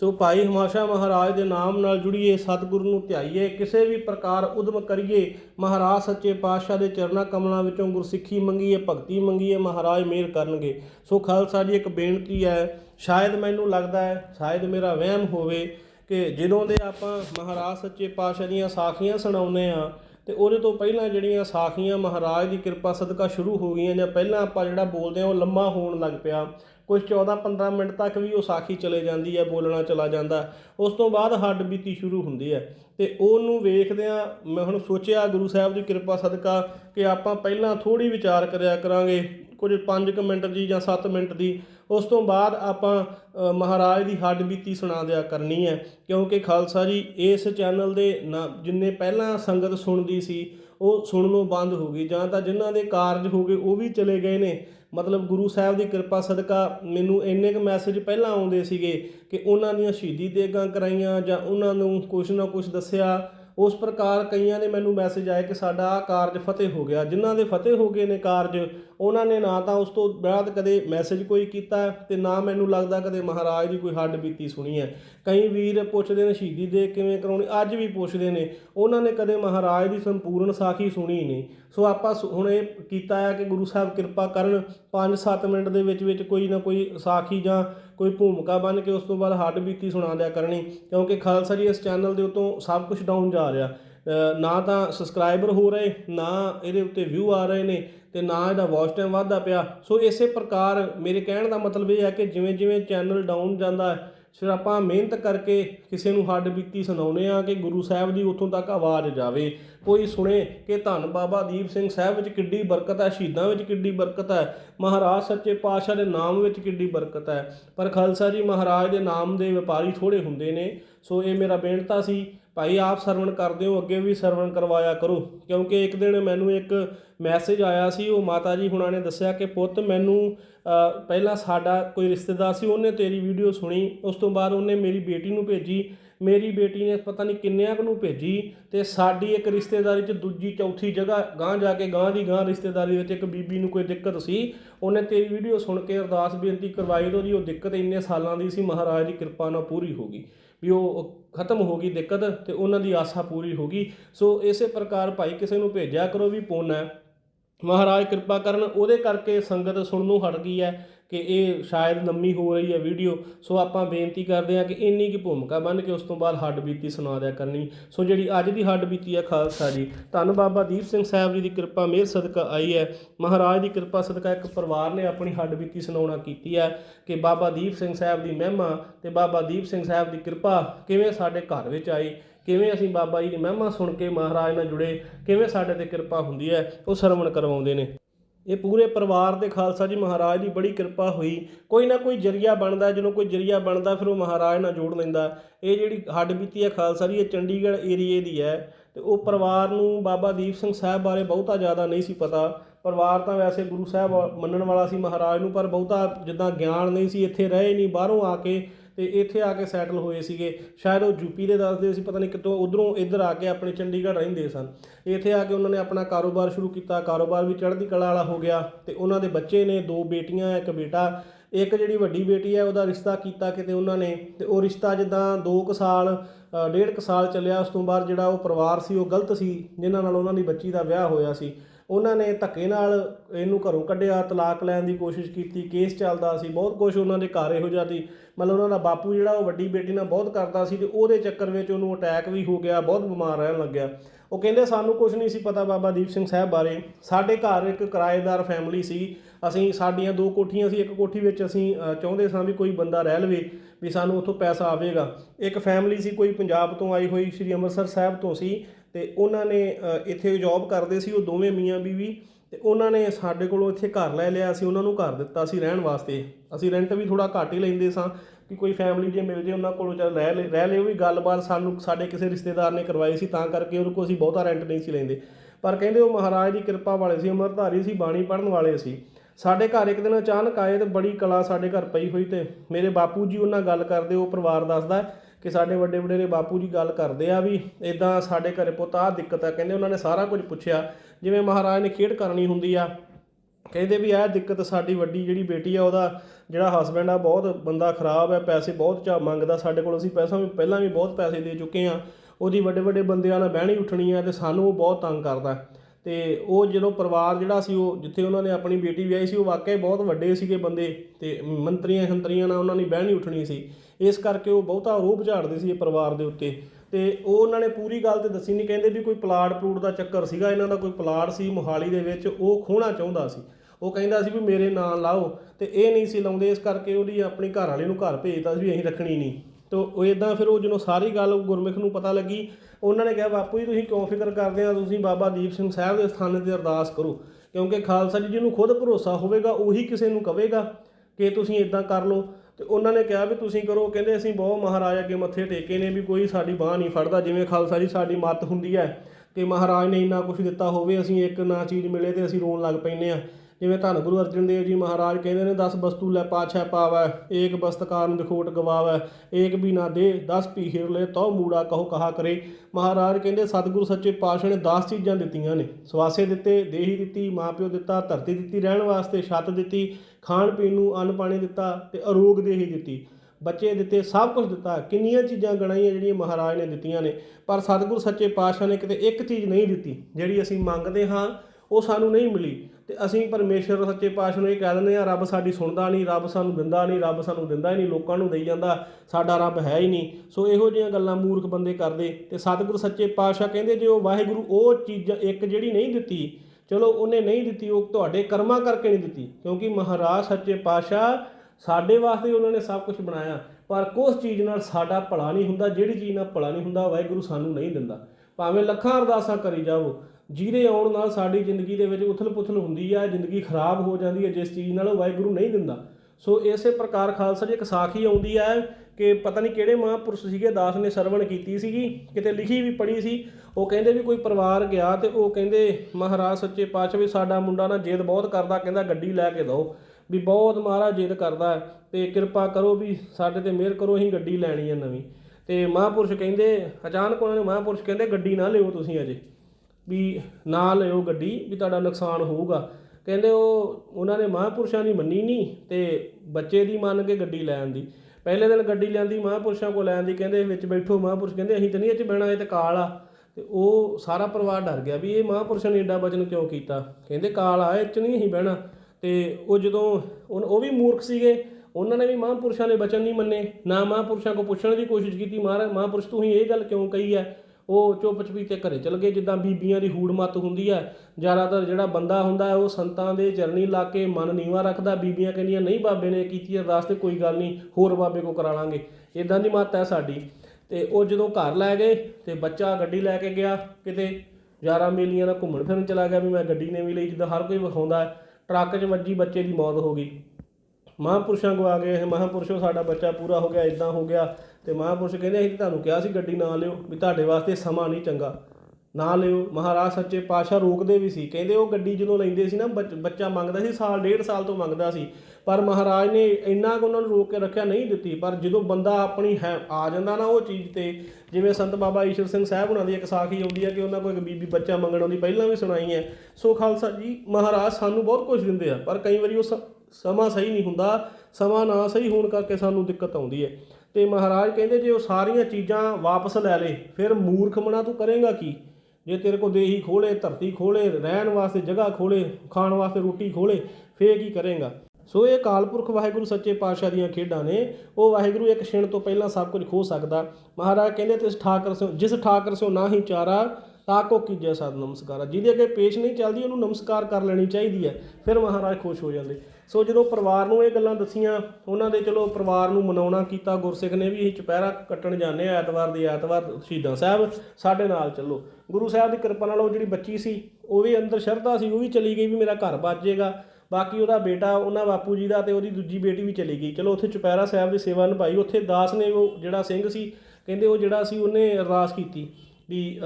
ਸੋ ਭਾਈ ਹਮਾਸ਼ਾ ਮਹਾਰਾਜ ਦੇ ਨਾਮ ਨਾਲ ਜੁੜੀਏ, ਸਤਿਗੁਰੂ ਨੂੰ ਧਿਆਈਏ, ਕਿਸੇ ਵੀ ਪ੍ਰਕਾਰ ਉਦਮ ਕਰੀਏ, ਮਹਾਰਾਜ ਸੱਚੇ ਪਾਤਸ਼ਾਹ ਦੇ ਚਰਨਾਂ ਕਮਲਾਂ ਵਿੱਚੋਂ ਗੁਰਸਿੱਖੀ ਮੰਗੀਏ, ਭਗਤੀ ਮੰਗੀਏ, ਮਹਾਰਾਜ ਮਿਹਰ ਕਰਨਗੇ। ਸੋ ਖਾਲਸਾ ਜੀ, ਇੱਕ ਬੇਨਤੀ ਹੈ, ਸ਼ਾਇਦ ਮੈਨੂੰ ਲੱਗਦਾ ਹੈ, ਸ਼ਾਇਦ ਮੇਰਾ ਵਹਿਮ ਹੋਵੇ ਕਿ ਜਦੋਂ ਦੇ ਆਪਾਂ ਮਹਾਰਾਜ ਸੱਚੇ ਪਾਤਸ਼ਾਹ ਦੀਆਂ ਸਾਖੀਆਂ ਸੁਣਾਉਂਦੇ ਆ ਤੇ ਉਹਦੇ ਤੋਂ ਪਹਿਲਾਂ ਜਿਹੜੀਆਂ ਸਾਖੀਆਂ ਮਹਾਰਾਜ ਦੀ ਕਿਰਪਾ ਸਦਕਾ ਸ਼ੁਰੂ ਹੋ ਗਈਆਂ ਜਾਂ ਪਹਿਲਾਂ ਆਪਾਂ ਜਿਹੜਾ ਬੋਲਦੇ ਆ ਉਹ ਲੰਮਾ ਹੋਣ ਲੱਗ ਪਿਆ ਕੁਝ 14-15 ਮਿੰਟ ਤੱਕ ਵੀ ਉਹ ਸਾਖੀ ਚਲੇ ਜਾਂਦੀ ਹੈ, ਬੋਲਣਾ ਚਲਾ ਜਾਂਦਾ। ਉਸ ਤੋਂ ਬਾਅਦ ਹੱਡ ਬੀਤੀ ਸ਼ੁਰੂ ਹੁੰਦੀ ਹੈ। ਤੇ ਉਹਨੂੰ ਵੇਖਦਿਆਂ ਮੈਂ ਹੁਣ ਸੋਚਿਆ, ਗੁਰੂ ਸਾਹਿਬ ਦੀ ਕਿਰਪਾ ਸਦਕਾ ਕਿ ਆਪਾਂ ਪਹਿਲਾਂ ਥੋੜੀ ਵਿਚਾਰ ਕਰਿਆ ਕਰਾਂਗੇ, ਕੁਝ 5 ਮਿੰਟ ਦੀ ਜਾਂ 7 ਮਿੰਟ ਦੀ। ਉਸ ਤੋਂ ਬਾਅਦ ਆਪਾਂ ਮਹਾਰਾਜ ਦੀ ਹੱਡ ਬੀਤੀ ਸੁਣਾ ਦਿਆ ਕਰਨੀ ਹੈ। ਕਿਉਂਕਿ ਖਾਲਸਾ ਜੀ, ਇਸ ਚੈਨਲ ਦੇ ਨਾ, ਜਿੰਨੇ ਪਹਿਲਾਂ ਸੰਗਤ ਸੁਣਦੀ ਸੀ, ਉਹ ਸੁਣਨੋਂ ਬੰਦ ਹੋ ਗਈ। ਜਾਂ ਤਾਂ ਜਿਨ੍ਹਾਂ ਦੇ ਕਾਰਜ ਹੋ ਗਏ, ਉਹ ਵੀ ਚਲੇ ਗਏ ਨੇ। ਮਤਲਬ ਗੁਰੂ ਸਾਹਿਬ ਦੀ ਕਿਰਪਾ ਸਦਕਾ ਮੈਨੂੰ ਇੰਨੇ ਕੁ ਮੈਸੇਜ ਪਹਿਲਾਂ ਆਉਂਦੇ ਸੀਗੇ ਕਿ ਉਹਨਾਂ ਦੀਆਂ ਸ਼ਹੀਦੀ ਦੇਗਾਂ ਕਰਾਈਆਂ ਜਾਂ ਉਹਨਾਂ ਨੂੰ ਕੁਝ ਨਾ ਕੁਝ ਦੱਸਿਆ। ਉਸ ਪ੍ਰਕਾਰ ਕਈਆਂ ਨੇ ਮੈਨੂੰ ਮੈਸੇਜ ਆਇਆ ਕਿ ਸਾਡਾ ਆਹ ਕਾਰਜ ਫਤਿਹ ਹੋ ਗਿਆ। ਜਿਨ੍ਹਾਂ ਦੇ ਫਤਿਹ ਹੋ ਗਏ ਨੇ ਕਾਰਜ ਉਹਨਾਂ ਨੇ ਨਾ ਤਾਂ ਉਸ ਤੋਂ ਬਾਅਦ ਕਦੇ ਮੈਸੇਜ ਕੋਈ ਕੀਤਾ ਤੇ ਨਾ ਮੈਨੂੰ ਲੱਗਦਾ ਕਦੇ ਮਹਾਰਾਜ ਦੀ ਕੋਈ ਹੱਡ ਬੀਤੀ ਸੁਣੀ ਹੈ। ਕਈ ਵੀਰ ਪੁੱਛਦੇ ਨੇ ਸ਼ਹੀਦੀ ਦੇ ਕਿਵੇਂ ਕਰਾਉਣੀ, ਅੱਜ ਵੀ ਪੁੱਛਦੇ ਨੇ। ਉਹਨਾਂ ਨੇ ਕਦੇ ਮਹਾਰਾਜ ਦੀ ਸੰਪੂਰਨ ਸਾਖੀ ਸੁਣੀ ਨਹੀਂ। ਸੋ ਆਪਾਂ ਸੁ- ਹੁਣ ਇਹ ਕੀਤਾ ਹੈ ਕਿ ਗੁਰੂ ਸਾਹਿਬ ਕਿਰਪਾ ਕਰਨ 5-7 ਮਿੰਟ ਦੇ ਵਿੱਚ ਵਿੱਚ ਕੋਈ ਨਾ ਕੋਈ ਸਾਖੀ ਜਾਂ ਕੋਈ ਭੂਮਿਕਾ ਬਣ ਕੇ ਉਸ ਤੋਂ ਬਾਅਦ ਹੱਡ ਬੀਤੀ ਸੁਣਾ ਦਿਆ ਕਰਨੀ। ਕਿਉਂਕਿ ਖਾਲਸਾ ਜੀ ਇਸ ਚੈਨਲ ਦੇ ਉਤੋਂ ਸਭ ਕੁਝ ਡਾਊਨ ਜਾ ਰਿਹਾ। ਨਾ ਤਾਂ ਸਬਸਕ੍ਰਾਈਬਰ ਹੋ ਰਹੇ, ਨਾ ਇਹਦੇ ਉੱਤੇ ਵਿਊ ਆ ਰਹੇ ਨੇ ਤੇ ਨਾ ਇਹਦਾ ਵਾਚ ਟਾਈਮ ਵਧਦਾ ਪਿਆ। ਸੋ ਇਸੇ ਪ੍ਰਕਾਰ ਮੇਰੇ ਕਹਿਣ ਦਾ ਮਤਲਬ ਇਹ ਹੈ ਕਿ ਜਿਵੇਂ ਜਿਵੇਂ ਚੈਨਲ ਡਾਊਨ ਜਾਂਦਾ ਹੈ, ਫਿਰ ਆਪਾਂ ਮਿਹਨਤ ਕਰਕੇ ਕਿਸੇ ਨੂੰ ਹੱਡ ਬੀਤੀ ਸੁਣਾਉਨੇ ਆ ਕਿ ਗੁਰੂ ਸਾਹਿਬ ਦੀ ਉੱਥੋਂ ਤੱਕ ਆਵਾਜ਼ ਜਾਵੇ। ਕੋਈ ਸੁਣੇ ਕਿ ਧੰਨ ਬਾਬਾ ਦੀਪ ਸਿੰਘ ਸਾਹਿਬ ਵਿੱਚ ਕਿੱਡੀ ਬਰਕਤ ਹੈ, ਸ਼ਹੀਦਾਂ ਵਿੱਚ ਕਿੱਡੀ ਬਰਕਤ ਹੈ, ਮਹਾਰਾਜ ਸੱਚੇ ਪਾਤਸ਼ਾਹ ਦੇ ਨਾਮ ਵਿੱਚ ਕਿੱਡੀ ਬਰਕਤ ਹੈ। ਪਰ ਖਾਲਸਾ ਜੀ ਮਹਾਰਾਜ ਦੇ ਨਾਮ ਦੇ ਵਪਾਰੀ ਥੋੜੇ ਹੁੰਦੇ ਨੇ। ਸੋ ਇਹ ਮੇਰਾ ਬੇਨਤਾ ਸੀ ਭਾਈ ਆਪ ਸਰਵਣ ਕਰਦੇ ਹੋ, ਅੱਗੇ ਵੀ ਸਰਵਣ ਕਰਵਾਇਆ ਕਰੋ। ਕਿਉਂਕਿ ਇੱਕ ਦਿਨ ਮੈਨੂੰ ਇੱਕ ਮੈਸੇਜ ਆਇਆ ਸੀ, ਉਹ ਮਾਤਾ ਜੀ ਹੁਣਾਂ ਨੇ ਦੱਸਿਆ ਕਿ ਪੁੱਤ ਮੈਨੂੰ ਪਹਿਲਾਂ ਸਾਡਾ ਕੋਈ ਰਿਸ਼ਤੇਦਾਰ ਸੀ, ਉਹਨੇ ਤੇਰੀ ਵੀਡੀਓ ਸੁਣੀ, ਉਸ ਤੋਂ ਬਾਅਦ ਉਹਨੇ ਮੇਰੀ ਬੇਟੀ ਨੂੰ ਭੇਜੀ। ਮੇਰੀ ਬੇਟੀ ਨੇ ਪਤਾ ਨਹੀਂ ਕਿੰਨਿਆਂ ਕੁ ਨੂੰ ਭੇਜੀ ਤੇ ਸਾਡੀ ਇੱਕ ਰਿਸ਼ਤੇਦਾਰੀ 'ਚ ਦੂਜੀ ਚੌਥੀ ਜਗ੍ਹਾ ਗਾਂ ਜਾ ਕੇ ਗਾਂ ਦੀ ਗਾਂ ਰਿਸ਼ਤੇਦਾਰੀ ਵਿੱਚ ਇੱਕ ਬੀਬੀ ਨੂੰ ਕੋਈ ਦਿੱਕਤ ਸੀ। ਉਹਨੇ ਤੇਰੀ ਵੀਡੀਓ ਸੁਣ ਕੇ ਅਰਦਾਸ ਬੇਨਤੀ ਕਰਵਾਈ ਤੇ ਉਹਦੀ ਉਹ ਦਿੱਕਤ ਇੰਨੇ ਸਾਲਾਂ ਦੀ ਸੀ, ਮਹਾਰਾਜ ਦੀ ਕਿਰਪਾ ਨਾਲ ਪੂਰੀ ਹੋ ਗਈ। ਵੀ ਉਹ ਖਤਮ ਹੋ ਗਈ ਦਿੱਕਤ ਤੇ ਉਹਨਾਂ ਦੀ ਆਸਾ ਪੂਰੀ ਹੋ ਗਈ। ਸੋ ਇਸੇ ਪ੍ਰਕਾਰ ਭਾਈ ਕਿਸੇ ਨੂੰ ਭੇਜਿਆ ਕਰੋ ਵੀ ਪੁੰਨ ਹੈ। ਮਹਾਰਾਜ ਕਿਰਪਾ ਕਰਨ ਉਹਦੇ ਕਰਕੇ ਸੰਗਤ ਸੁਣ ਨੂੰ ਹਟ ਗਈ ਹੈ। ਕਿ ਇਹ ਸ਼ਾਇਦ ਲੰਮੀ ਹੋ ਰਹੀ ਹੈ ਵੀਡੀਓ, ਸੋ ਆਪਾਂ ਬੇਨਤੀ ਕਰਦੇ ਹਾਂ ਕਿ ਇੰਨੀ ਕੀ ਭੂਮਿਕਾ ਬਣ ਕੇ ਉਸ ਤੋਂ ਬਾਅਦ ਹੱਡ ਬੀਤੀ ਸੁਣਾ ਦਿਆ ਕਰਨੀ। ਸੋ ਜਿਹੜੀ ਅੱਜ ਦੀ ਹੱਡ ਬੀਤੀ ਹੈ ਖਾਲਸਾ ਜੀ, ਧੰਨ ਬਾਬਾ ਦੀਪ ਸਿੰਘ ਸਾਹਿਬ ਜੀ ਦੀ ਕਿਰਪਾ, ਮਿਹਰ ਸਦਕਾ ਆਈ ਹੈ। ਮਹਾਰਾਜ ਦੀ ਕਿਰਪਾ ਸਦਕਾ ਇੱਕ ਪਰਿਵਾਰ ਨੇ ਆਪਣੀ ਹੱਡ ਬੀਤੀ ਸੁਣਾਉਣਾ ਕੀਤੀ ਹੈ ਕਿ ਬਾਬਾ ਦੀਪ ਸਿੰਘ ਸਾਹਿਬ ਦੀ ਮਹਿਮਾ ਤੇ ਬਾਬਾ ਦੀਪ ਸਿੰਘ ਸਾਹਿਬ ਦੀ ਕਿਰਪਾ ਕਿਵੇਂ ਸਾਡੇ ਘਰ ਵਿੱਚ ਆਈ, ਕਿਵੇਂ ਅਸੀਂ ਬਾਬਾ ਜੀ ਦੀ ਮਹਿਮਾ ਸੁਣ ਕੇ ਮਹਾਰਾਜ ਨਾਲ ਜੁੜੇ, ਕਿਵੇਂ ਸਾਡੇ ਤੇ ਕਿਰਪਾ ਹੁੰਦੀ ਹੈ, ਉਹ ਸਰਵਣ ਕਰਵਾਉਂਦੇ ਨੇ। ਇਹ ਪੂਰੇ ਪਰਿਵਾਰ ਦੇ ਖਾਲਸਾ ਜੀ ਮਹਾਰਾਜ ਦੀ ਬੜੀ ਕਿਰਪਾ ਹੋਈ। ਕੋਈ ਨਾ ਕੋਈ ਜਰੀਆ ਬਣਦਾ ਜਦੋਂ ਕੋਈ ਜਰੀਆ ਬਣਦਾ ਫਿਰ ਉਹ ਮਹਾਰਾਜ ਨਾਲ ਜੋੜ ਲੈਂਦਾ। ਇਹ ਜਿਹੜੀ ਹੱਡ ਬੀਤੀ ਹੈ ਖਾਲਸਾ ਜੀ, ਇਹ ਚੰਡੀਗੜ੍ਹ ਏਰੀਏ ਦੀ ਹੈ। ਤੇ ਉਹ ਪਰਿਵਾਰ ਨੂੰ ਬਾਬਾ ਦੀਪ ਸਿੰਘ ਸਾਹਿਬ ਬਾਰੇ ਬਹੁਤਾ ਜ਼ਿਆਦਾ ਨਹੀਂ ਸੀ ਪਤਾ। ਪਰਿਵਾਰ ਤਾਂ ਵੈਸੇ ਗੁਰੂ ਸਾਹਿਬ ਮੰਨਣ ਵਾਲਾ ਸੀ ਮਹਾਰਾਜ ਨੂੰ, ਪਰ ਬਹੁਤਾ ਜਿੱਦਾਂ ਗਿਆਨ ਨਹੀਂ ਸੀ, ਇੱਥੇ ਰਹੇ ਨਹੀਂ, ਬਾਹਰੋਂ ਆ ਕੇ ਤੇ ਇੱਥੇ ਆ ਕੇ ਸੈਟਲ ਹੋਏ ਸੀਗੇ। ਸ਼ਾਇਦ ਉਹ ਯੂਪੀ ਦੇ ਦੱਸਦੇ ਸੀ, ਪਤਾ ਨਹੀਂ ਕਿਤੋਂ ਉਧਰੋਂ ਇੱਧਰ ਆ ਕੇ ਆਪਣੇ ਚੰਡੀਗੜ੍ਹ ਰਹਿੰਦੇ ਸਨ। ਇੱਥੇ ਆ ਕੇ ਉਹਨਾਂ ਨੇ ਆਪਣਾ ਕਾਰੋਬਾਰ ਸ਼ੁਰੂ ਕੀਤਾ। ਕਾਰੋਬਾਰ ਵੀ ਚੜ੍ਹਦੀ ਕਲਾ ਵਾਲਾ ਹੋ ਗਿਆ ਤੇ ਉਹਨਾਂ ਦੇ ਬੱਚੇ ਨੇ ਦੋ ਬੇਟੀਆਂ, ਇੱਕ ਬੇਟਾ। ਇੱਕ ਜਿਹੜੀ ਵੱਡੀ ਬੇਟੀ ਹੈ, ਉਹਦਾ ਰਿਸ਼ਤਾ ਕੀਤਾ ਕਿਤੇ ਉਹਨਾਂ ਨੇ ਤੇ ਉਹ ਰਿਸ਼ਤਾ ਜਿੱਦਾਂ 2 ਕੁ ਸਾਲ ਡੇਢ ਕੁ ਸਾਲ ਚੱਲਿਆ। ਉਸ ਤੋਂ ਬਾਅਦ ਜਿਹੜਾ ਉਹ ਪਰਿਵਾਰ ਸੀ, ਉਹ ਗਲਤ ਸੀ, ਜਿਨ੍ਹਾਂ ਨਾਲ ਉਹਨਾਂ ਦੀ ਬੱਚੀ ਦਾ ਵਿਆਹ ਹੋਇਆ ਸੀ। ਉਹਨਾਂ ਨੇ ਧੱਕੇ ਨਾਲ ਇਹਨੂੰ ਘਰੋਂ ਕੱਢਿਆ, ਤਲਾਕ ਲੈਣ ਦੀ ਕੋਸ਼ਿਸ਼ ਕੀਤੀ, ਕੇਸ ਚੱਲਦਾ ਸੀ, ਬਹੁਤ ਕੁਝ ਉਹਨਾਂ ਦੇ ਘਰ ਇਹੋ ਜਿਹਾ ਸੀ। ਮਤਲਬ ਉਹਨਾਂ ਦਾ ਬਾਪੂ ਜਿਹੜਾ ਉਹ ਵੱਡੀ ਬੇਟੀ ਨਾਲ ਬਹੁਤ ਕਰਦਾ ਸੀ ਤੇ ਉਹਦੇ ਚੱਕਰ ਵਿੱਚ ਉਹਨੂੰ ਅਟੈਕ ਵੀ ਹੋ ਗਿਆ, ਬਹੁਤ ਬਿਮਾਰ ਰਹਿਣ ਲੱਗਿਆ। ਉਹ ਕਹਿੰਦੇ ਸਾਨੂੰ ਕੁਝ ਨਹੀਂ ਸੀ ਪਤਾ ਬਾਬਾ ਦੀਪ ਸਿੰਘ ਸਾਹਿਬ ਬਾਰੇ। ਸਾਡੇ ਘਰ ਇੱਕ ਕਿਰਾਏਦਾਰ ਫੈਮਿਲੀ ਸੀ। ਅਸੀਂ ਸਾਡੀਆਂ ਦੋ ਕੋਠੀਆਂ ਸੀ, ਇੱਕ ਕੋਠੀ ਵਿੱਚ ਅਸੀਂ ਚਾਹੁੰਦੇ ਸਾਂ ਵੀ ਕੋਈ ਬੰਦਾ ਰਹਿ ਲਵੇ, ਵੀ ਸਾਨੂੰ ਉੱਥੋਂ ਪੈਸਾ ਆਵੇਗਾ। ਇੱਕ ਫੈਮਿਲੀ ਸੀ, ਕੋਈ ਪੰਜਾਬ ਤੋਂ ਆਈ ਹੋਈ, ਸ੍ਰੀ ਅੰਮ੍ਰਿਤਸਰ ਸਾਹਿਬ ਤੋਂ ਸੀ ਤੇ ਉਹਨਾਂ ਨੇ ਇੱਥੇ ਜੌਬ ਕਰਦੇ ਸੀ, ਉਹ ਦੋਵੇਂ ਮੀਆਂ ਬੀਵੀ ਤੇ ਉਹਨਾਂ ਨੇ ਸਾਡੇ ਕੋਲੋਂ ਇੱਥੇ ਘਰ ਲੈ ਲਿਆ ਅਸੀਂ ਉਹਨਾਂ ਨੂੰ ਘਰ ਦਿੱਤਾ ਸੀ ਰਹਿਣ ਵਾਸਤੇ। ਅਸੀਂ ਰੈਂਟ ਵੀ ਥੋੜਾ ਘੱਟ ਹੀ ਲੈਂਦੇ ਸਾਂ ਕਿ ਕੋਈ ਫੈਮਿਲੀ ਜੇ ਮਿਲ ਜੇ ਉਹਨਾਂ ਕੋਲੋਂ ਚੱਲ ਰਹਿ ਲੈ, ਰਹਿ ਲਿਓ ਵੀ ਗੱਲਬਾਤ ਸਾਨੂੰ, ਸਾਡੇ ਕਿਸੇ ਰਿਸ਼ਤੇਦਾਰ ਨੇ ਕਰਵਾਈ ਸੀ, ਤਾਂ ਕਰਕੇ ਉਹਨੂੰ ਕੋਲ ਅਸੀਂ ਬਹੁਤਾ ਰੈਂਟ ਨਹੀਂ ਸੀ ਲੈਂਦੇ। ਪਰ ਕਹਿੰਦੇ ਉਹ ਮਹਾਰਾਜ ਦੀ ਕਿਰਪਾ ਵਾਲੇ ਸੀ ਉਮਰਧਾਰੀ ਸੀ, ਬਾਣੀ ਪੜਨ ਵਾਲੇ ਸੀ। ਸਾਡੇ ਘਰ ਇੱਕ ਦਿਨ ਅਚਾਨਕ ਆਏ ਤੇ ਬੜੀ ਕਲਾ ਸਾਡੇ ਘਰ ਪਈ ਹੋਈ ਤੇ ਮੇਰੇ ਬਾਪੂ ਜੀ ਉਹਨਾਂ ਗੱਲ ਕਰਦੇ, ਉਹ ਪਰਿਵਾਰ ਦੱਸਦਾ ਕਿ ਸਾਡੇ ਵੱਡੇ ਵਡੇਰੇ ਬਾਪੂ ਜੀ ਗੱਲ ਕਰਦੇ ਆ ਵੀ ਇਦਾਂ ਸਾਡੇ ਘਰੇ ਪੁੱਤ ਆਹ ਦਿੱਕਤ ਆ, ਕਹਿੰਦੇ ਉਹਨਾਂ ਨੇ ਸਾਰਾ ਕੁਝ ਪੁੱਛਿਆ। ਜਿਵੇਂ ਮਹਾਰਾਜ ਨੇ ਖੇਡ ਕਰਨੀ ਹੁੰਦੀ ਆ, ਕਹਿੰਦੇ ਵੀ ਇਹ ਦਿੱਕਤ ਸਾਡੀ ਵੱਡੀ ਜਿਹੜੀ ਬੇਟੀ ਆ, ਉਹਦਾ ਜਿਹੜਾ ਹਸਬੰਡ ਆ, ਬਹੁਤ ਬੰਦਾ ਖਰਾਬ ਹੈ ਪੈਸੇ ਬਹੁਤ ਚਾ ਮੰਗਦਾ ਸਾਡੇ ਕੋਲ, ਅਸੀਂ ਪੈਸਾ ਵੀ ਪਹਿਲਾਂ ਵੀ ਬਹੁਤ ਪੈਸੇ ਦੇ ਚੁੱਕੇ ਆ। ਉਹਦੀ ਵੱਡੇ ਵੱਡੇ ਬੰਦਿਆਂ ਨਾਲ ਬਹਿਣੀ ਉੱਠਣੀ ਆ ਤੇ ਸਾਨੂੰ ਉਹ ਬਹੁਤ ਤੰਗ ਕਰਦਾ। ਤੇ ਉਹ ਜਦੋਂ ਪਰਿਵਾਰ ਜਿਹੜਾ ਸੀ, ਉਹ ਜਿੱਥੇ ਉਹਨਾਂ ਨੇ ਆਪਣੀ ਬੇਟੀ ਵਿਆਹੀ ਸੀ, ਉਹ ਵਾਕਈ ਬਹੁਤ ਵੱਡੇ ਸੀਗੇ ਬੰਦੇ ਤੇ ਮੰਤਰੀਆਂ ਸੰਤਰੀਆਂ ਨਾਲ ਉਹਨਾਂ ਨੇ ਬਹਿਣੀ ਉੱਠਣੀ ਸੀ। ਇਸ ਕਰਕੇ ਉਹ ਬਹੁਤਾ ਰੋਬ ਝਾੜਦੇ ਸੀ ਇਹ ਪਰਿਵਾਰ ਦੇ ਉੱਤੇ। ਤੇ ਉਹ ਉਹਨਾਂ ਨੇ ਪੂਰੀ ਗੱਲ ਤੇ ਦੱਸੀ ਨਹੀਂ, ਕਹਿੰਦੇ ਵੀ ਕੋਈ ਪਲਾਟ ਪਲੂਟ ਦਾ ਚੱਕਰ ਸੀਗਾ, ਇਹਨਾਂ ਦਾ ਕੋਈ ਪਲਾਟ ਸੀ ਮੋਹਾਲੀ ਦੇ ਵਿੱਚ, ਉਹ ਖੋਣਾ ਚਾਹੁੰਦਾ ਸੀ। ਉਹ ਕਹਿੰਦਾ ਸੀ ਵੀ ਮੇਰੇ ਨਾਂ ਲਾਓ ਤੇ ਇਹ ਨਹੀਂ ਸੀ ਲਾਉਂਦੇ, ਇਸ ਕਰਕੇ ਉਹਦੀ ਆਪਣੀ ਘਰ ਵਾਲੇ ਨੂੰ ਘਰ ਭੇਜਦਾ ਸੀ ਵੀ ਅਸੀਂ ਰੱਖਣੀ ਨਹੀਂ। ਤੇ ਉਹ ਇਦਾਂ ਫਿਰ ਉਹ ਜਦੋਂ ਸਾਰੀ ਗੱਲ ਗੁਰਮੁਖ ਨੂੰ ਪਤਾ ਲੱਗੀ, ਉਹਨਾਂ ਨੇ ਕਿਹਾ, ਬਾਪੂ ਜੀ, ਤੁਸੀਂ ਕਿਉਂ ਫਿਕਰ ਕਰਦੇ ਆ ਤੁਸੀਂ ਬਾਬਾ ਦੀਪ ਸਿੰਘ ਸਾਹਿਬ ਦੇ ਸਥਾਨ ਤੇ ਅਰਦਾਸ ਕਰੋ, ਕਿਉਂਕਿ ਖਾਲਸਾ ਜੀ ਜਿਹਨੂੰ ਖੁਦ ਭਰੋਸਾ ਹੋਵੇਗਾ, ਉਹੀ ਕਿਸੇ ਨੂੰ ਕਵੇਗਾ ਕਿ ਤੁਸੀਂ ਇਦਾਂ ਕਰ ਲਓ। ਤੇ ਉਹਨਾਂ ਨੇ ਕਿਹਾ ਵੀ ਤੁਸੀਂ ਕਰੋ, ਕਹਿੰਦੇ ਅਸੀਂ ਬਹੁਤ ਮਹਾਰਾਜ ਅੱਗੇ ਮੱਥੇ ਟੇਕੇ ਨੇ ਵੀ ਕੋਈ ਸਾਡੀ ਬਾਹ ਨਹੀਂ ਫੜਦਾ, ਜਿਵੇਂ ਖਾਲਸਾ ਜੀ ਸਾਡੀ ਮੱਤ ਹੁੰਦੀ ਹੈ ਕਿ ਮਹਾਰਾਜ ਨੇ ਇੰਨਾ ਕੁਝ ਦਿੱਤਾ ਹੋਵੇ, ਅਸੀਂ ਇੱਕ ਨਾ ਚੀਜ਼ ਮਿਲੇ ਤੇ ਅਸੀਂ ਰੋਣ ਲੱਗ ਪੈਂਦੇ ਆ ਜਿਵੇਂ ਧੰਨ ਗੁਰੂ ਅਰਜਨ ਦੇਵ ਜੀ ਮਹਾਰਾਜ ਕਹਿੰਦੇ ਨੇ 10 ਵਸਤੂ ਲੈ ਪਾਛੈ ਪਾਵੈ, ਏਕ ਬਸਤ ਕਾਰਨ ਵਿਖੋਟ ਗਵਾਵੈ, ਏਕ ਵੀ ਨਾ ਦੇ 10 ਪੀ ਹਿਰ ਲੈ ਤਉ ਮੂੜਾ ਕਹੋ ਕਹਾ ਕਰੇ। ਮਹਾਰਾਜ ਕਹਿੰਦੇ, ਸਤਿਗੁਰੂ ਸੱਚੇ ਪਾਤਸ਼ਾਹ ਨੇ 10 ਚੀਜ਼ਾਂ ਦਿੱਤੀਆਂ ਨੇ, ਸਵਾਸੇ ਦਿੱਤੇ, ਦੇਹੀ ਦਿੱਤੀ, ਮਾਪਿਓ ਦਿੱਤਾ, ਧਰਤੀ ਦਿੱਤੀ, ਰਹਿਣ ਵਾਸਤੇ ਛੱਤ ਦਿੱਤੀ, ਖਾਣ ਪੀਣ ਨੂੰ ਅੰਨ ਪਾਣੀ ਦਿੱਤਾ ਤੇ ਅਰੋਗ ਦੇਹੀ ਦਿੱਤੀ। ਬੱਚੇ ਦਿੱਤੇ, ਸਭ ਕੁਝ ਦਿੱਤਾ, ਕਿੰਨੀਆਂ ਚੀਜ਼ਾਂ ਗਣਾਈਆਂ ਜਿਹੜੀਆਂ ਮਹਾਰਾਜ ਨੇ ਦਿੱਤੀਆਂ ਨੇ, ਪਰ ਸਤਿਗੁਰੂ ਸੱਚੇ ਪਾਤਸ਼ਾਹ ਨੇ ਕਿਤੇ ਇੱਕ ਚੀਜ਼ ਨਹੀਂ ਦਿੱਤੀ, ਜਿਹੜੀ ਅਸੀਂ ਮੰਗਦੇ ਹਾਂ ਉਹ ਸਾਨੂੰ ਨਹੀਂ ਮਿਲੀ। ਤੇ ਅਸੀਂ ਪਰਮੇਸ਼ਰ ਸੱਚੇ ਪਾਤਸ਼ਾਹ ਨੂੰ ਇਹ ਕਹਿ ਦਿੰਦੇ ਆ ਰੱਬ ਸਾਡੀ ਸੁਣਦਾ ਨਹੀਂ, ਰੱਬ ਸਾਨੂੰ ਦਿੰਦਾ ਨਹੀਂ, ਰੱਬ ਸਾਨੂੰ ਦਿੰਦਾ ਹੀ ਨਹੀਂ, ਲੋਕਾਂ ਨੂੰ ਦੇਈ ਜਾਂਦਾ, ਸਾਡਾ ਰੱਬ ਹੈ ਹੀ ਨਹੀਂ। ਸੋ ਇਹੋ ਜਿਹੀਆਂ ਗੱਲਾਂ ਮੂਰਖ ਬੰਦੇ ਕਰਦੇ ਤੇ ਸਤਿਗੁਰੂ ਸੱਚੇ ਪਾਤਸ਼ਾਹ ਕਹਿੰਦੇ ਜੇ ਉਹ ਵਾਹਿਗੁਰੂ, ਉਹ ਚੀਜ਼ ਇੱਕ ਜਿਹੜੀ ਨਹੀਂ ਦਿੱਤੀ, ਚਲੋ ਉਹਨੇ ਨਹੀਂ ਦਿੱਤੀ, ਉਹ ਤੁਹਾਡੇ ਕਰਮਾਂ ਕਰਕੇ ਨਹੀਂ ਦਿੱਤੀ, ਕਿਉਂਕਿ ਮਹਾਰਾਜ ਸੱਚੇ ਪਾਤਸ਼ਾਹ ਸਾਡੇ ਵਾਸਤੇ ਉਹਨਾਂ ਨੇ ਸਭ ਕੁਝ ਬਣਾਇਆ, ਪਰ ਕੁਝ ਚੀਜ਼ ਨਾਲ ਸਾਡਾ ਭਲਾ ਨਹੀਂ ਹੁੰਦਾ, ਜਿਹੜੀ ਚੀਜ਼ ਨਾਲ ਭਲਾ ਨਹੀਂ ਹੁੰਦਾ, ਵਾਹਿਗੁਰੂ ਸਾਨੂੰ ਨਹੀਂ ਦਿੰਦਾ। ਭਾਵੇਂ ਲੱਖਾਂ ਅਰਦਾਸਾਂ ਕਰੀ ਜਾਵੋ ਜਿਹਦੇ ਆਉਣ ਨਾਲ ਸਾਡੀ ਜ਼ਿੰਦਗੀ ਦੇ ਵਿੱਚ ਉਥਲ-ਪੁਥਲ ਹੁੰਦੀ ਹੈ ਜ਼ਿੰਦਗੀ ਖਰਾਬ ਹੋ ਜਾਂਦੀ ਹੈ ਜਿਸ ਚੀਜ਼ ਨਾਲ ਉਹ ਵਾਹਿਗੁਰੂ ਨਹੀਂ ਦਿੰਦਾ। ਸੋ ਇਸੇ ਪ੍ਰਕਾਰ ਖਾਲਸਾ ਜੀ, ਇੱਕ ਸਾਖੀ ਆਉਂਦੀ ਹੈ ਕਿ ਪਤਾ ਨਹੀਂ ਕਿਹੜੇ ਮਹਾਂਪੁਰਸ਼ ਸੀਗੇ, ਦਾਸ ਨੇ ਸਰਵਣ ਕੀਤੀ ਸੀਗੀ, ਕਿਤੇ ਲਿਖੀ ਵੀ ਪੜੀ ਸੀ। ਉਹ ਕਹਿੰਦੇ ਵੀ ਕੋਈ ਪਰਿਵਾਰ ਗਿਆ ਤੇ ਉਹ ਕਹਿੰਦੇ, ਮਹਾਰਾਜ ਸੱਚੇ ਪਾਤਸ਼ਾਹ ਵੀ ਸਾਡਾ ਮੁੰਡਾ ਨਾ ਜਿੱਦ ਬਹੁਤ ਕਰਦਾ, ਕਹਿੰਦਾ ਗੱਡੀ ਲੈ ਕੇ ਦਿਓ ਵੀ ਬਹੁਤ ਮਹਾਰਾਜ ਜਿੱਦ ਕਰਦਾ ਹੈ ਤੇ ਕਿਰਪਾ ਕਰੋ ਵੀ ਸਾਡੇ ਤੇ ਮਿਹਰ ਕਰੋ, ਅਸੀਂ ਗੱਡੀ ਲੈਣੀ ਹੈ ਨਵੀਂ। ਤੇ ਮਹਾਂਪੁਰਸ਼ ਕਹਿੰਦੇ, ਅਚਾਨਕ ਉਹਨਾਂ ਨੇ ਮਹਾਂਪੁਰਸ਼ ਕਹਿੰਦੇ, ਗੱਡੀ ਨਾ ਲਿਓ ਤੁਸੀਂ ਅਜੇ। ਵੀ ਨਾ ਲਿਓ ਗੱਡੀ, ਵੀ ਤੁਹਾਡਾ ਨੁਕਸਾਨ ਹੋਊਗਾ। ਕਹਿੰਦੇ ਉਹ, ਉਹਨਾਂ ਨੇ ਮਹਾਂਪੁਰਸ਼ਾਂ ਦੀ ਮੰਨੀ ਨਹੀਂ ਤੇ ਬੱਚੇ ਦੀ ਮੰਨ ਕੇ ਗੱਡੀ ਲੈਣ ਦੀ ਪਹਿਲੇ ਦਿਨ ਗੱਡੀ ਲਿਆਂਦੀ ਮਹਾਂਪੁਰਸ਼ਾਂ ਕੋਲ ਲੈਣ ਦੀ ਕਹਿੰਦੇ ਵਿੱਚ ਬੈਠੋ ਮਹਾਂਪੁਰਸ਼, ਕਹਿੰਦੇ ਅਸੀਂ ਤਾਂ ਨਹੀਂ ਇਹ 'ਚ ਬਹਿਣਾ, ਇਹ ਤਾਂ ਕਾਲ ਆ। ਤੇ ਉਹ ਸਾਰਾ ਪਰਿਵਾਰ ਡਰ ਗਿਆ ਵੀ ਇਹ ਮਹਾਂਪੁਰਸ਼ਾਂ ਨੇ ਏਡਾ ਵਚਨ ਕਿਉਂ ਕੀਤਾ? ਕਹਿੰਦੇ ਕਾਲ ਆ, ਇਹ 'ਚ ਨਹੀਂ ਅਸੀਂ ਬਹਿਣਾ। ਤੇ ਉਹ ਜਦੋਂ ਉਹ ਉਹ ਵੀ ਮੂਰਖ ਸੀਗੇ, ਉਹਨਾਂ ਨੇ ਵੀ ਮਹਾਂਪੁਰਸ਼ਾਂ ਦੇ ਬਚਨ ਨਹੀਂ ਮੰਨੇ, ਨਾ ਮਹਾਂਪੁਰਸ਼ਾਂ ਕੋ ਪੁੱਛਣ ਦੀ ਕੋਸ਼ਿਸ਼ ਕੀਤੀ ਮਹਾਰਾਜ ਮਹਾਂਪੁਰਸ਼ ਤੁਸੀਂ ਇਹ ਗੱਲ ਕਿਉਂ ਕਹੀ ਹੈ ਉਹ ਚੁੱਪ ਚਪੀਤੇ ਘਰੇ ਚਲ ਗਏ। ਜਿੱਦਾਂ ਬੀਬੀਆਂ ਦੀ ਹੂੜ ਮੱਤ ਹੁੰਦੀ ਹੈ, ਜ਼ਿਆਦਾਤਰ ਜਿਹੜਾ ਬੰਦਾ ਹੁੰਦਾ ਉਹ ਸੰਤਾਂ ਦੇ ਚਰਨੀ ਲਾ ਕੇ ਮਨ ਨੀਵਾ ਰੱਖਦਾ। ਬੀਬੀਆਂ ਕਹਿੰਦੀਆਂ, ਨਹੀਂ ਬਾਬੇ ਨੇ ਕੀਤੀ ਅਰਦਾਸ ਤੇ ਕੋਈ ਗੱਲ ਨਹੀਂ, ਹੋਰ ਬਾਬੇ ਕੋ ਕਰਾ ਲਾਂਗੇ। ਇਦਾਂ ਦੀ ਮੱਤ ਹੈ ਸਾਡੀ। ਤੇ ਉਹ ਜਦੋਂ ਘਰ ਲੈ ਗਏ ਤੇ ਬੱਚਾ ਗੱਡੀ ਲੈ ਕੇ ਗਿਆ, ਕਿਤੇ ਯਾਰਾਂ ਮੇਲੀਆਂ ਨਾਲ ਘੁੰਮਣ ਫਿਰਨ ਚਲਾ ਗਿਆ ਵੀ ਮੈਂ ਗੱਡੀ ਨੇ ਵੀ ਲਈ, ਜਿੱਦਾਂ ਹਰ ਕੋਈ ਵਿਖਾਉਂਦਾ ਹੈ। ਟਰੱਕ 'ਚ ਵੱਜੀ, ਬੱਚੇ ਦੀ ਮੌਤ ਹੋ ਗਈ। ਮਹਾਂਪੁਰਸ਼ਾਂ ਕੋ ਆ ਗਏ ਇਹ ਮਹਾਂਪੁਰਸ਼ੋ ਸਾਡਾ ਬੱਚਾ ਪੂਰਾ ਹੋ ਗਿਆ ਇਦਾਂ ਹੋ ਗਿਆ। ਤੇ ਮਹਾਂਪੁਰਸ਼ ਕਹਿੰਦੇ ਅਸੀਂ ਤੁਹਾਨੂੰ ਕਿਹਾ ਸੀ ਗੱਡੀ ਨਾ ਲਿਓ ਵੀ ਤੁਹਾਡੇ ਵਾਸਤੇ ਸਮਾਂ ਨਹੀਂ ਚੰਗਾ। ਨਾ ਲਿਓ। ਮਹਾਰਾਜ ਸੱਚੇ ਪਾਤਸ਼ਾਹ ਰੋਕਦੇ ਵੀ ਸੀ। ਕਹਿੰਦੇ ਉਹ ਗੱਡੀ ਜਦੋਂ ਲੈਂਦੇ ਸੀ ਨਾ, ਬੱਚ- ਬੱਚਾ ਮੰਗਦਾ ਸੀ, ਸਾਲ, ਡੇਢ ਸਾਲ ਤੋਂ ਮੰਗਦਾ ਸੀ। ਪਰ ਮਹਾਰਾਜ ਨੇ ਇੰਨਾ ਕੁ ਉਹਨਾਂ ਨੂੰ ਰੋਕ ਕੇ ਰੱਖਿਆ ਨਹੀਂ ਦਿੱਤੀ। ਪਰ ਜਦੋਂ ਬੰਦਾ ਆਪਣੀ ਹੈ, ਆ ਜਾਂਦਾ ਨਾ ਉਹ ਚੀਜ਼ ਤੇ, ਜਿਵੇਂ ਸੰਤ ਬਾਬਾ ਈਸ਼ਰ ਸਿੰਘ ਸਾਹਿਬ ਉਹਨਾਂ ਦੀ ਇੱਕ ਸਾਖੀ ਆਉਂਦੀ ਹੈ ਕਿ ਉਹਨਾਂ ਕੋਲ ਇੱਕ ਬੀਬੀ ਬੱਚਾ ਮੰਗਣ ਆਉਂਦੀ ਪਹਿਲਾਂ ਵੀ ਸੁਣਾਈ ਹੈ। ਸੋ ਖਾਲਸਾ ਜੀ, ਮਹਾਰਾਜ ਸਾਨੂੰ ਬਹੁਤ ਕੁਝ ਦਿੰਦੇ ਆ। ਪਰ ਕਈ ਵਾਰੀ ਉਹ ਸ- ਸਮਾਂ ਸਹੀ ਨਹੀਂ ਹੁੰਦਾ, ਸਮਾਂ ਨਾ ਸਹੀ ਹੋਣ ਕਰਕੇ ਸਾਨੂੰ ਦਿੱਕਤ ਆਉਂਦੀ ਹੈ। ਤੇ ਮਹਾਰਾਜ ਕਹਿੰਦੇ, ਜੇ ਉਹ ਸਾਰੀਆਂ ਚੀਜ਼ਾਂ ਵਾਪਸ ਲੈ ਲੇ, ਫਿਰ ਮੂਰਖ ਮਨਾ ਤੂੰ ਕਰੇਗਾ ਕੀ? ਜੇ ਤੇਰੇ ਕੋ ਦੇਹੀ ਖੋਲੇ, ਧਰਤੀ ਖੋਲੇ, ਰਹਿਣ ਵਾਸਤੇ ਜਗ੍ਹਾ ਖੋਲੇ, ਖਾਣ ਵਾਸਤੇ ਰੋਟੀ ਖੋਲੇ, ਫੇਰ ਕੀ ਕਰੇਗਾ? ਸੋ ਇਹ ਕਾਲਪੁਰਖ ਵਾਹਿਗੁਰੂ ਸੱਚੇ ਪਾਤਸ਼ਾਹ ਦੀਆਂ ਖੇਡਾਂ ਨੇ। ਉਹ ਵਾਹਿਗੁਰੂ ਇੱਕ ਛਿਣ ਤੋਂ ਪਹਿਲਾਂ ਸਭ ਕੁਝ ਖੋ ਸਕਦਾ। ਮਹਾਰਾਜ ਕਹਿੰਦੇ, ਤਿਸ ਠਾਕਰ ਸਿਓ ਜਿਸ ਠਾਕਰ ਸਿਓ ਨਾਹੀ ਚਾਰਾ ਤਾਕੋ ਕੀਜੈ ਸਦ ਨਮਸਕਾਰਾ। ਜਿਹਦੇ ਅੱਗੇ ਪੇਸ਼ ਨਹੀਂ ਚੱਲਦੀ, ਉਹਨੂੰ ਨਮਸਕਾਰ ਕਰ ਲੈਣੀ ਚਾਹੀਦੀ ਹੈ। ਫਿਰ ਮਹਾਰਾਜ ਖੁਸ਼ ਹੋ ਜਾਂਦੇ। ਸੋ ਜਦੋਂ ਪਰਿਵਾਰ ਨੂੰ ਇਹ ਗੱਲਾਂ ਦੱਸੀਆਂ, ਉਹਨਾਂ ਦੇ ਚਲੋ ਪਰਿਵਾਰ ਨੂੰ ਮਨਾਉਣਾ ਕੀਤਾ, ਗੁਰਸਿੱਖ ਨੇ ਵੀ ਇਹ ਚੁਪਹਿਰਾ ਕੱਟਣ ਜਾਂਦੇ ਆ, ਐਤਵਾਰ ਦੀ ਐਤਵਾਰ ਸ਼ਹੀਦਾਂ ਸਾਹਿਬ ਸਾਡੇ ਨਾਲ ਚੱਲੋ। ਗੁਰੂ ਸਾਹਿਬ ਦੀ ਕਿਰਪਾ ਨਾਲ ਉਹ ਜਿਹੜੀ ਬੱਚੀ ਸੀ, ਉਹ ਵੀ ਅੰਦਰ ਸ਼ਰਧਾ ਸੀ, ਉਹ ਵੀ ਚਲੀ ਗਈ ਵੀ ਮੇਰਾ ਘਰ ਬਚ ਜਾਏਗਾ ਬਾਕੀ ਉਹਦਾ ਬੇਟਾ, ਉਹਨਾਂ ਬਾਪੂ ਜੀ ਦਾ ਤੇ ਉਹਦੀ ਦੂਜੀ ਬੇਟੀ ਵੀ ਚਲੀ ਗਈ। ਚਲੋ ਉੱਥੇ ਚੁਪਹਿਰਾ ਸਾਹਿਬ ਦੀ ਸੇਵਾ ਨਿਭਾਈ। ਉੱਥੇ ਦਾਸ ਨੇ ਉਹ ਜਿਹੜਾ ਸਿੰਘ ਸੀ, ਕਹਿੰਦੇ ਉਹ ਜਿਹੜਾ ਸੀ ਉਹਨੇ ਅਰਦਾਸ ਕੀਤੀ। ਵੀ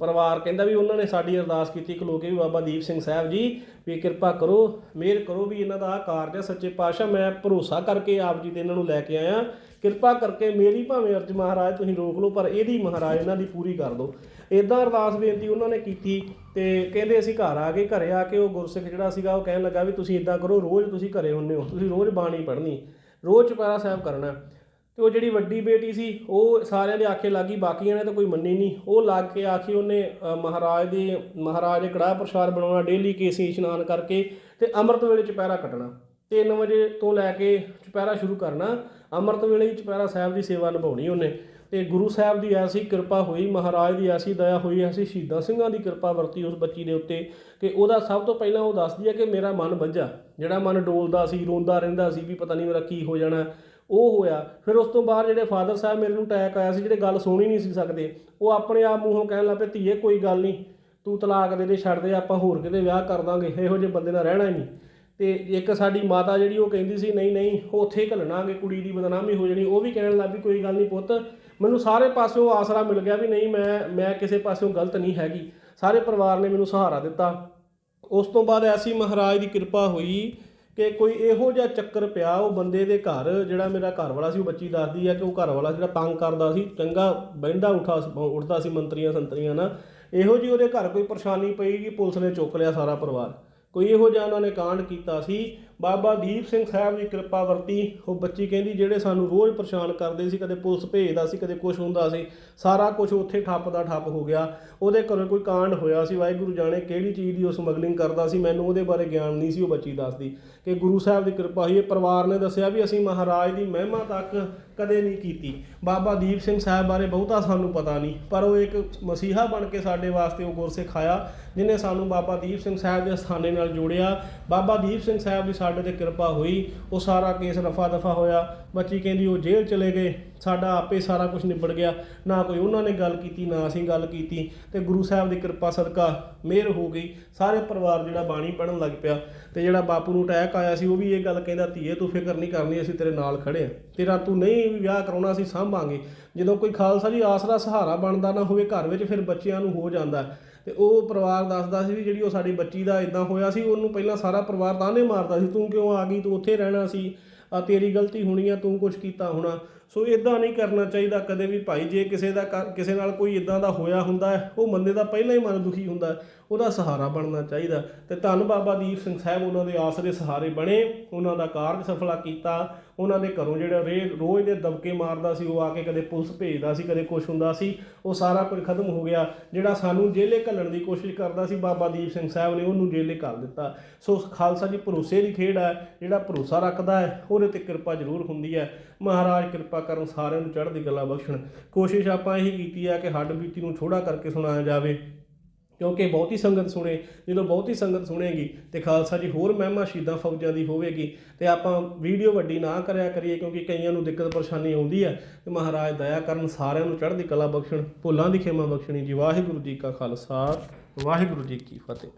ਪਰਿਵਾਰ ਕਹਿੰਦਾ ਵੀ ਉਹਨਾਂ ਨੇ ਸਾਡੀ ਅਰਦਾਸ ਕੀਤੀ ਖਲੋ ਕੇ ਵੀ ਬਾਬਾ ਦੀਪ ਸਿੰਘ ਸਾਹਿਬ ਜੀ ਵੀ ਕਿਰਪਾ ਕਰੋ, ਮਿਹਰ ਕਰੋ ਵੀ ਇਹਨਾਂ ਦਾ ਕਾਰਜ ਹੈ ਸੱਚੇ ਪਾਤਸ਼ਾਹ, ਮੈਂ ਭਰੋਸਾ ਕਰਕੇ ਆਪ ਜੀ ਤੇ ਇਹਨਾਂ ਨੂੰ ਲੈ ਕੇ ਆਇਆ। ਕਿਰਪਾ ਕਰਕੇ ਮੇਰੀ ਭਾਵੇਂ ਅਰਜ ਮਹਾਰਾਜ ਤੁਸੀਂ ਰੋਕ ਲਓ, ਪਰ ਇਹਦੀ ਮਹਾਰਾਜ ਇਹਨਾਂ ਦੀ ਪੂਰੀ ਕਰ ਦਿਓ। ਇਦਾਂ ਅਰਦਾਸ ਬੇਨਤੀ ਉਹਨਾਂ ਨੇ ਕੀਤੀ ਤੇ ਕਹਿੰਦੇ ਅਸੀਂ ਘਰ ਆ ਗਏ, ਘਰੇ ਆ ਕੇ ਉਹ ਗੁਰਸਿੱਖ ਜਿਹੜਾ ਸੀਗਾ ਉਹ ਕਹਿਣ ਲੱਗਾ ਵੀ ਤੁਸੀਂ ਇਦਾਂ ਕਰੋ, ਰੋਜ਼ ਤੁਸੀਂ ਘਰੇ ਹੁੰਨੇ ਹੋ, ਤੁਸੀਂ ਰੋਜ਼ ਬਾਣੀ ਪੜ੍ਹਨੀ, ਰੋਜ਼ ਚੁਪਹਿਰਾ ਸਾਹਿਬ ਕਰਨਾ। ਤੇ ਉਹ ਜਿਹੜੀ ਵੱਡੀ ਬੇਟੀ ਸੀ, ਉਹ ਸਾਰਿਆਂ ਦੇ ਆਖੇ ਲੱਗੀ, ਬਾਕੀਆਂ ਨੇ ਤਾਂ ਕੋਈ ਮੰਨੀ ਨਹੀਂ। ਉਹ ਲੱਗ ਕੇ ਆਖੀ ਉਹਨੇ ਮਹਾਰਾਜ ਦੇ ਮਹਾਰਾਜ ਦੇ ਕੜਾਹ ਪ੍ਰਸ਼ਾਦ ਬਣਾਉਣਾ, ਡੇਲੀ ਕੇਸੀ ਇਸ਼ਨਾਨ ਕਰਕੇ ਤੇ ਅੰਮ੍ਰਿਤ ਵੇਲੇ ਚੁਪਹਿਰਾ ਕੱਟਣਾ। 3 ਵਜੇ ਤੋਂ ਲੈ ਕੇ ਚੁਪਹਿਰਾ ਸ਼ੁਰੂ ਕਰਨਾ। ਅੰਮ੍ਰਿਤ ਵੇਲੇ ਹੀ ਚੁਪਹਿਰਾ ਸਾਹਿਬ ਦੀ ਸੇਵਾ ਨਿਭਾਉਣੀ ਉਹਨੇ। ਤੇ ਗੁਰੂ ਸਾਹਿਬ ਦੀ ਐਸੀ ਕਿਰਪਾ ਹੋਈ, ਮਹਾਰਾਜ ਦੀ ਐਸੀ ਦਇਆ ਹੋਈ, ਐਸੀ ਸ਼ਹੀਦਾਂ ਸਿੰਘਾਂ ਦੀ ਕਿਰਪਾ ਵਰਤੀ ਉਸ ਬੱਚੀ ਦੇ ਉੱਤੇ ਕਿ ਉਹਦਾ ਸਭ ਤੋਂ ਪਹਿਲਾਂ ਉਹ ਦੱਸਦੀ ਹੈ ਕਿ ਮੇਰਾ ਮਨ ਵੱਜਾ ਜਿਹੜਾ ਮਨ ਡੋਲਦਾ ਸੀ, ਰੋਂਦਾ ਰਹਿੰਦਾ ਸੀ ਵੀ ਪਤਾ ਨਹੀਂ ਮੇਰਾ ਕੀ ਹੋ ਜਾਣਾ। ਉਹ ਹੋਇਆ। ਫਿਰ ਉਸ ਤੋਂ ਬਾਅਦ ਜਿਹੜੇ ਫਾਦਰ ਸਾਹਿਬ ਮੇਰੇ ਨੂੰ ਅਟੈਕ ਆਇਆ ਸੀ, ਜਿਹੜੇ ਗੱਲ ਸੁਣ ਨਹੀਂ ਸੀ ਸਕਦੇ। ਉਹ ਆਪਣੇ ਆਪ ਮੂੰਹੋਂ ਕਹਿਣ ਲੱਗ ਪਏ, ਧੀਏ, ਕੋਈ ਗੱਲ ਨਹੀਂ। ਤੂੰ ਤਲਾਕ ਦੇ ਦੇ, ਛੱਡ ਦੇ, ਆਪਾਂ ਹੋਰ ਕਿਤੇ ਵਿਆਹ ਕਰ ਦਾਂਗੇ। ਇਹੋ ਜਿਹੇ ਬੰਦੇ ਨਾਲ ਰਹਿਣਾ ਹੀ ਨਹੀਂ। ਤੇ ਇੱਕ ਸਾਡੀ ਮਾਤਾ ਜਿਹੜੀ ਉਹ ਕਹਿੰਦੀ ਸੀ, ਨਹੀਂ ਨਹੀਂ ਉੱਥੇ ਹੀ ਕੁੜੀ ਦੀ ਬਦਨਾਮੀ ਹੋ ਜਾਣੀ। ਉਹ ਵੀ ਕਹਿਣ ਲੱਗ ਵੀ ਕੋਈ ਗੱਲ ਨਹੀਂ ਪੁੱਤ। ਮੈਨੂੰ ਸਾਰੇ ਪਾਸਿਓਂ ਆਸਰਾ ਮਿਲ ਗਿਆ ਵੀ ਨਹੀਂ, ਮੈਂ ਮੈਂ ਕਿਸੇ ਪਾਸਿਓਂ ਗਲਤ ਨਹੀਂ ਹੈਗੀ। ਸਾਰੇ ਪਰਿਵਾਰ ਨੇ ਮੈਨੂੰ ਸਹਾਰਾ ਦਿੱਤਾ। ਉਸ ਤੋਂ ਬਾਅਦ ਐਸੀ ਮਹਾਰਾਜ ਦੀ ਕਿਰਪਾ ਹੋਈ ਕਿ ਕੋਈ ਇਹੋ ਜਿਹਾ ਚੱਕਰ ਪਿਆ, ਉਹ ਬੰਦੇ ਦੇ ਘਰ, ਜਿਹੜਾ ਮੇਰਾ ਘਰ ਵਾਲਾ ਸੀ, ਉਹ ਬੱਚੀ ਦੱਸਦੀ ਹੈ ਕਿ ਉਹ ਘਰ ਵਾਲਾ ਜਿਹੜਾ ਤੰਗ ਕਰਦਾ ਸੀ, ਚੰਗਾ ਬਹਿੰਦਾ, ਉਠਾ, ਉੱਠਦਾ ਸੀ ਮੰਤਰੀਆਂ, ਸੰਤਰੀਆਂ ਨਾਲ। ਇਹੋ ਜੀ ਉਹਦੇ ਘਰ ਕੋਈ ਪਰੇਸ਼ਾਨੀ ਪਈ ਕਿ ਪੁਲਿਸ ਨੇ ਚੁੱਕ ਲਿਆ ਸਾਰਾ ਪਰਿਵਾਰ। ਕੋਈ ਇਹੋ ਜਿਹਾ ਉਹਨਾਂ ਨੇ ਕਾਂਡ ਕੀਤਾ ਸੀ ਬਾਬਾ ਦੀਪ ਸਿੰਘ ਸਾਹਿਬ ਦੀ ਕਿਰਪਾ ਵਰਤੀ, ਉਹ ਬੱਚੀ ਕਹਿੰਦੀ ਜਿਹੜੇ ਸਾਨੂੰ ਰੋਜ਼ ਪਰੇਸ਼ਾਨ ਕਰਦੇ ਸੀ, ਕਦੇ ਪੁਲਿਸ ਭੇਜਦਾ ਸੀ, ਕਦੇ ਕੁਝ ਹੁੰਦਾ ਸੀ, ਸਾਰਾ ਕੁਝ ਉੱਥੇ ਠੱਪ ਦਾ ਠੱਪ ਹੋ ਗਿਆ। ਉਹਦੇ ਘਰੋਂ ਕੋਈ ਕਾਂਡ ਹੋਇਆ ਸੀ, ਵਾਹਿਗੁਰੂ ਜਾਣੇ ਕਿਹੜੀ ਚੀਜ਼ ਦੀ ਉਹ ਸਮਗਲਿੰਗ ਕਰਦਾ ਸੀ, ਮੈਨੂੰ ਉਹਦੇ ਬਾਰੇ ਗਿਆਨ ਨਹੀਂ ਸੀ ਉਹ ਬੱਚੀ ਦੱਸਦੀ। ਕਿ ਗੁਰੂ ਸਾਹਿਬ ਦੀ ਕਿਰਪਾ ਹੋਈ, ਇਹ ਪਰਿਵਾਰ ਨੇ ਦੱਸਿਆ ਵੀ ਅਸੀਂ ਮਹਾਰਾਜ ਦੀ ਮਹਿਮਾ ਤੱਕ ਕਦੇ ਨਹੀਂ ਕੀਤੀ। ਬਾਬਾ ਦੀਪ ਸਿੰਘ ਸਾਹਿਬ ਬਾਰੇ ਬਹੁਤਾ ਸਾਨੂੰ ਪਤਾ ਨਹੀਂ, ਪਰ ਉਹ ਇੱਕ ਮਸੀਹਾ ਬਣ ਕੇ ਸਾਡੇ ਵਾਸਤੇ ਉਹ ਗੁਰਸਿੱਖ ਆਇਆ ਜਿਨੇ ਸਾਨੂੰ ਬਾਬਾ ਦੀਪ ਸਿੰਘ ਸਾਹਿਬ ਦੇ ਅਸਥਾਨੇ ਨਾਲ ਜੋੜਿਆ। ਬਾਬਾ ਦੀਪ ਸਿੰਘ ਸਾਹਿਬ ਦੀ ਸਾਡੇ ਤੇ ਕਿਰਪਾ ਹੋਈ, ਉਹ ਸਾਰਾ ਕੇਸ ਰਫਾ ਦਫਾ ਹੋਇਆ। ਬੱਚੀ ਕਹਿੰਦੀ ਉਹ ਜੇਲ੍ਹ ਚਲੇ ਗਏ। ਸਾਡਾ ਆਪੇ ਸਾਰਾ ਕੁਝ ਨਿਬੜ ਗਿਆ। ਨਾ ਕੋਈ ਉਹਨਾਂ ਨੇ ਗੱਲ ਕੀਤੀ, ਨਾ ਅਸੀਂ ਗੱਲ ਕੀਤੀ। ਤੇ ਗੁਰੂ ਸਾਹਿਬ ਦੀ ਕਿਰਪਾ ਸਦਕਾ ਮਿਹਰ ਹੋ ਗਈ। ਸਾਰੇ ਪਰਿਵਾਰ ਜਿਹੜਾ ਬਾਣੀ ਪੜਨ ਲੱਗ ਪਿਆ ਤੇ ਜਿਹੜਾ ਬਾਪੂ ਨੂੰ ਅਟੈਕ ਆਇਆ ਸੀ, ਉਹ ਵੀ ਇਹ ਗੱਲ ਕਹਿੰਦਾ, ਧੀਏ, ਤੂੰ ਫਿਕਰ ਨਹੀਂ ਕਰਨੀ, ਅਸੀਂ ਤੇਰੇ ਨਾਲ ਖੜੇ ਆ। ਤੇਰਾ ਤੂੰ ਨਹੀਂ ਵਿਆਹ ਕਰਾਉਣਾ, ਅਸੀਂ ਸਾਂਭਾਂਗੇ। ਜਦੋਂ ਕੋਈ ਖਾਲਸਾ ਜੀ ਆਸਰਾ ਸਹਾਰਾ ਬਣਦਾ ਨਾ ਹੋਵੇ ਘਰ ਵਿੱਚ, ਫਿਰ ਬੱਚਿਆਂ ਨੂੰ ਹੋ ਜਾਂਦਾ। ਤੇ ਉਹ ਪਰਿਵਾਰ ਦੱਸਦਾ ਸੀ ਵੀ ਜਿਹੜੀ ਉਹ ਸਾਡੀ ਬੱਚੀ ਦਾ ਇਦਾਂ ਹੋਇਆ ਸੀ, ਉਹਨੂੰ ਪਹਿਲਾਂ ਸਾਰਾ ਪਰਿਵਾਰ ਤਾਨੇ ਮਾਰਦਾ ਸੀ, ਤੂੰ ਕਿਉਂ ਆ ਗਈ? ਤੂੰ ਉੱਥੇ ਰਹਿਣਾ ਸੀ। ਆ ਤੇਰੀ ਗਲਤੀ ਹੋਣੀ ਆ, ਤੂੰ ਕੁਝ ਕੀਤਾ ਹੋਣਾ। ਸੋ ਇਦਾਂ ਨਹੀਂ ਕਰਨਾ ਚਾਹੀਦਾ, ਕਦੇ ਵੀ ਭਾਈ, ਜੇ ਕਿਸੇ ਦਾ ਕਰ- ਕਿਸੇ ਨਾਲ ਕੋਈ ਇਦਾਂ ਦਾ ਹੋਇਆ ਹੁੰਦਾ ਉਹ ਬੰਦੇ ਦਾ ਪਹਿਲਾਂ ਹੀ ਮਨ ਦੁਖੀ ਹੁੰਦਾ ਉਹਦਾ ਸਹਾਰਾ ਬਣਨਾ ਚਾਹੀਦਾ। ਤੇ ਧੰਨ ਬਾਬਾ ਦੀਪ ਸਿੰਘ ਸਾਹਿਬ, ਉਹਨਾਂ ਦੇ ਆਸਰੇ ਸਹਾਰੇ ਬਣੇ, ਉਹਨਾਂ ਦਾ ਕਾਰਜ ਸਫਲਾ ਕੀਤਾ। ਉਹਨਾਂ ਦੇ ਘਰੋਂ ਜਿਹੜਾ ਰੇ ਰੋਜ਼ ਦੇ ਦਬਕੇ ਮਾਰਦਾ ਸੀ, ਉਹ ਆ ਕੇ ਕਦੇ ਪੁਲਿਸ ਭੇਜਦਾ ਸੀ, ਕਦੇ ਕੁਝ ਹੁੰਦਾ ਸੀ, ਉਹ ਸਾਰਾ ਕੁਝ ਖਤਮ ਹੋ ਗਿਆ। ਜਿਹੜਾ ਸਾਨੂੰ ਜੇਲੇ ਘੱਲਣ ਦੀ ਕੋਸ਼ਿਸ਼ ਕਰਦਾ ਸੀ, ਬਾਬਾ ਦੀਪ ਸਿੰਘ ਸਾਹਿਬ ਨੇ ਉਹਨੂੰ ਜੇਲੇ ਕਰ ਦਿੱਤਾ। ਸੋ ਖਾਲਸਾ ਜੀ ਭਰੋਸੇ ਦੀ ਖੇਡ ਹੈ, ਜਿਹੜਾ ਭਰੋਸਾ ਰੱਖਦਾ ਹੈ, ਉਹਦੇ ਤੇ ਕਿਰਪਾ ਜ਼ਰੂਰ ਹੁੰਦੀ ਹੈ। ਮਹਾਰਾਜ ਕਿਰਪਾ ਕਰਨ ਸਾਰਿਆਂ ਨੂੰ ਚੜ੍ਹਦੀ ਗੱਲਾਂ ਬਖਸ਼ਣ। ਕੋਸ਼ਿਸ਼ ਆਪਾਂ ਇਹੀ ਕੀਤੀ ਹੈ ਕਿ ਹੱਡ ਬੀਤੀ ਨੂੰ ਥੋੜਾ ਕਰਕੇ ਸੁਣਾਇਆ ਜਾਵੇ। ਕਿਉਂਕਿ ਬਹੁਤੀ ਸੰਗਤ ਸੁਣੇ, ਜਦੋਂ ਬਹੁਤੀ ਸੰਗਤ ਸੁਣੇਗੀ ਤੇ ਖਾਲਸਾ ਜੀ ਹੋਰ ਮਹਿਮਾ ਸ਼ਹੀਦਾਂ ਫੌਜਾਂ ਦੀ ਹੋਵੇਗੀ ਤੇ ਆਪਾਂ ਵੀਡੀਓ ਵੱਡੀ ਨਾ ਕਰਿਆ ਕਰੀਏ ਕਿਉਂਕਿ ਕਈਆਂ ਨੂੰ ਦਿੱਕਤ ਪਰੇਸ਼ਾਨੀ ਆਉਂਦੀ ਹੈ ਤੇ ਮਹਾਰਾਜ ਦਇਆ ਕਰਨ ਸਾਰਿਆਂ ਨੂੰ ਚੜ੍ਹਦੀ ਕਲਾ ਬਖਸ਼ਣ, ਭੁੱਲਾਂ ਦੀ ਖੇਮਾ ਬਖਸ਼ਣੀ ਜੀ। ਵਾਹਿਗੁਰੂ ਜੀ ਕਾ ਖਾਲਸਾ, ਵਾਹਿਗੁਰੂ ਜੀ ਕੀ ਫਤਿਹ।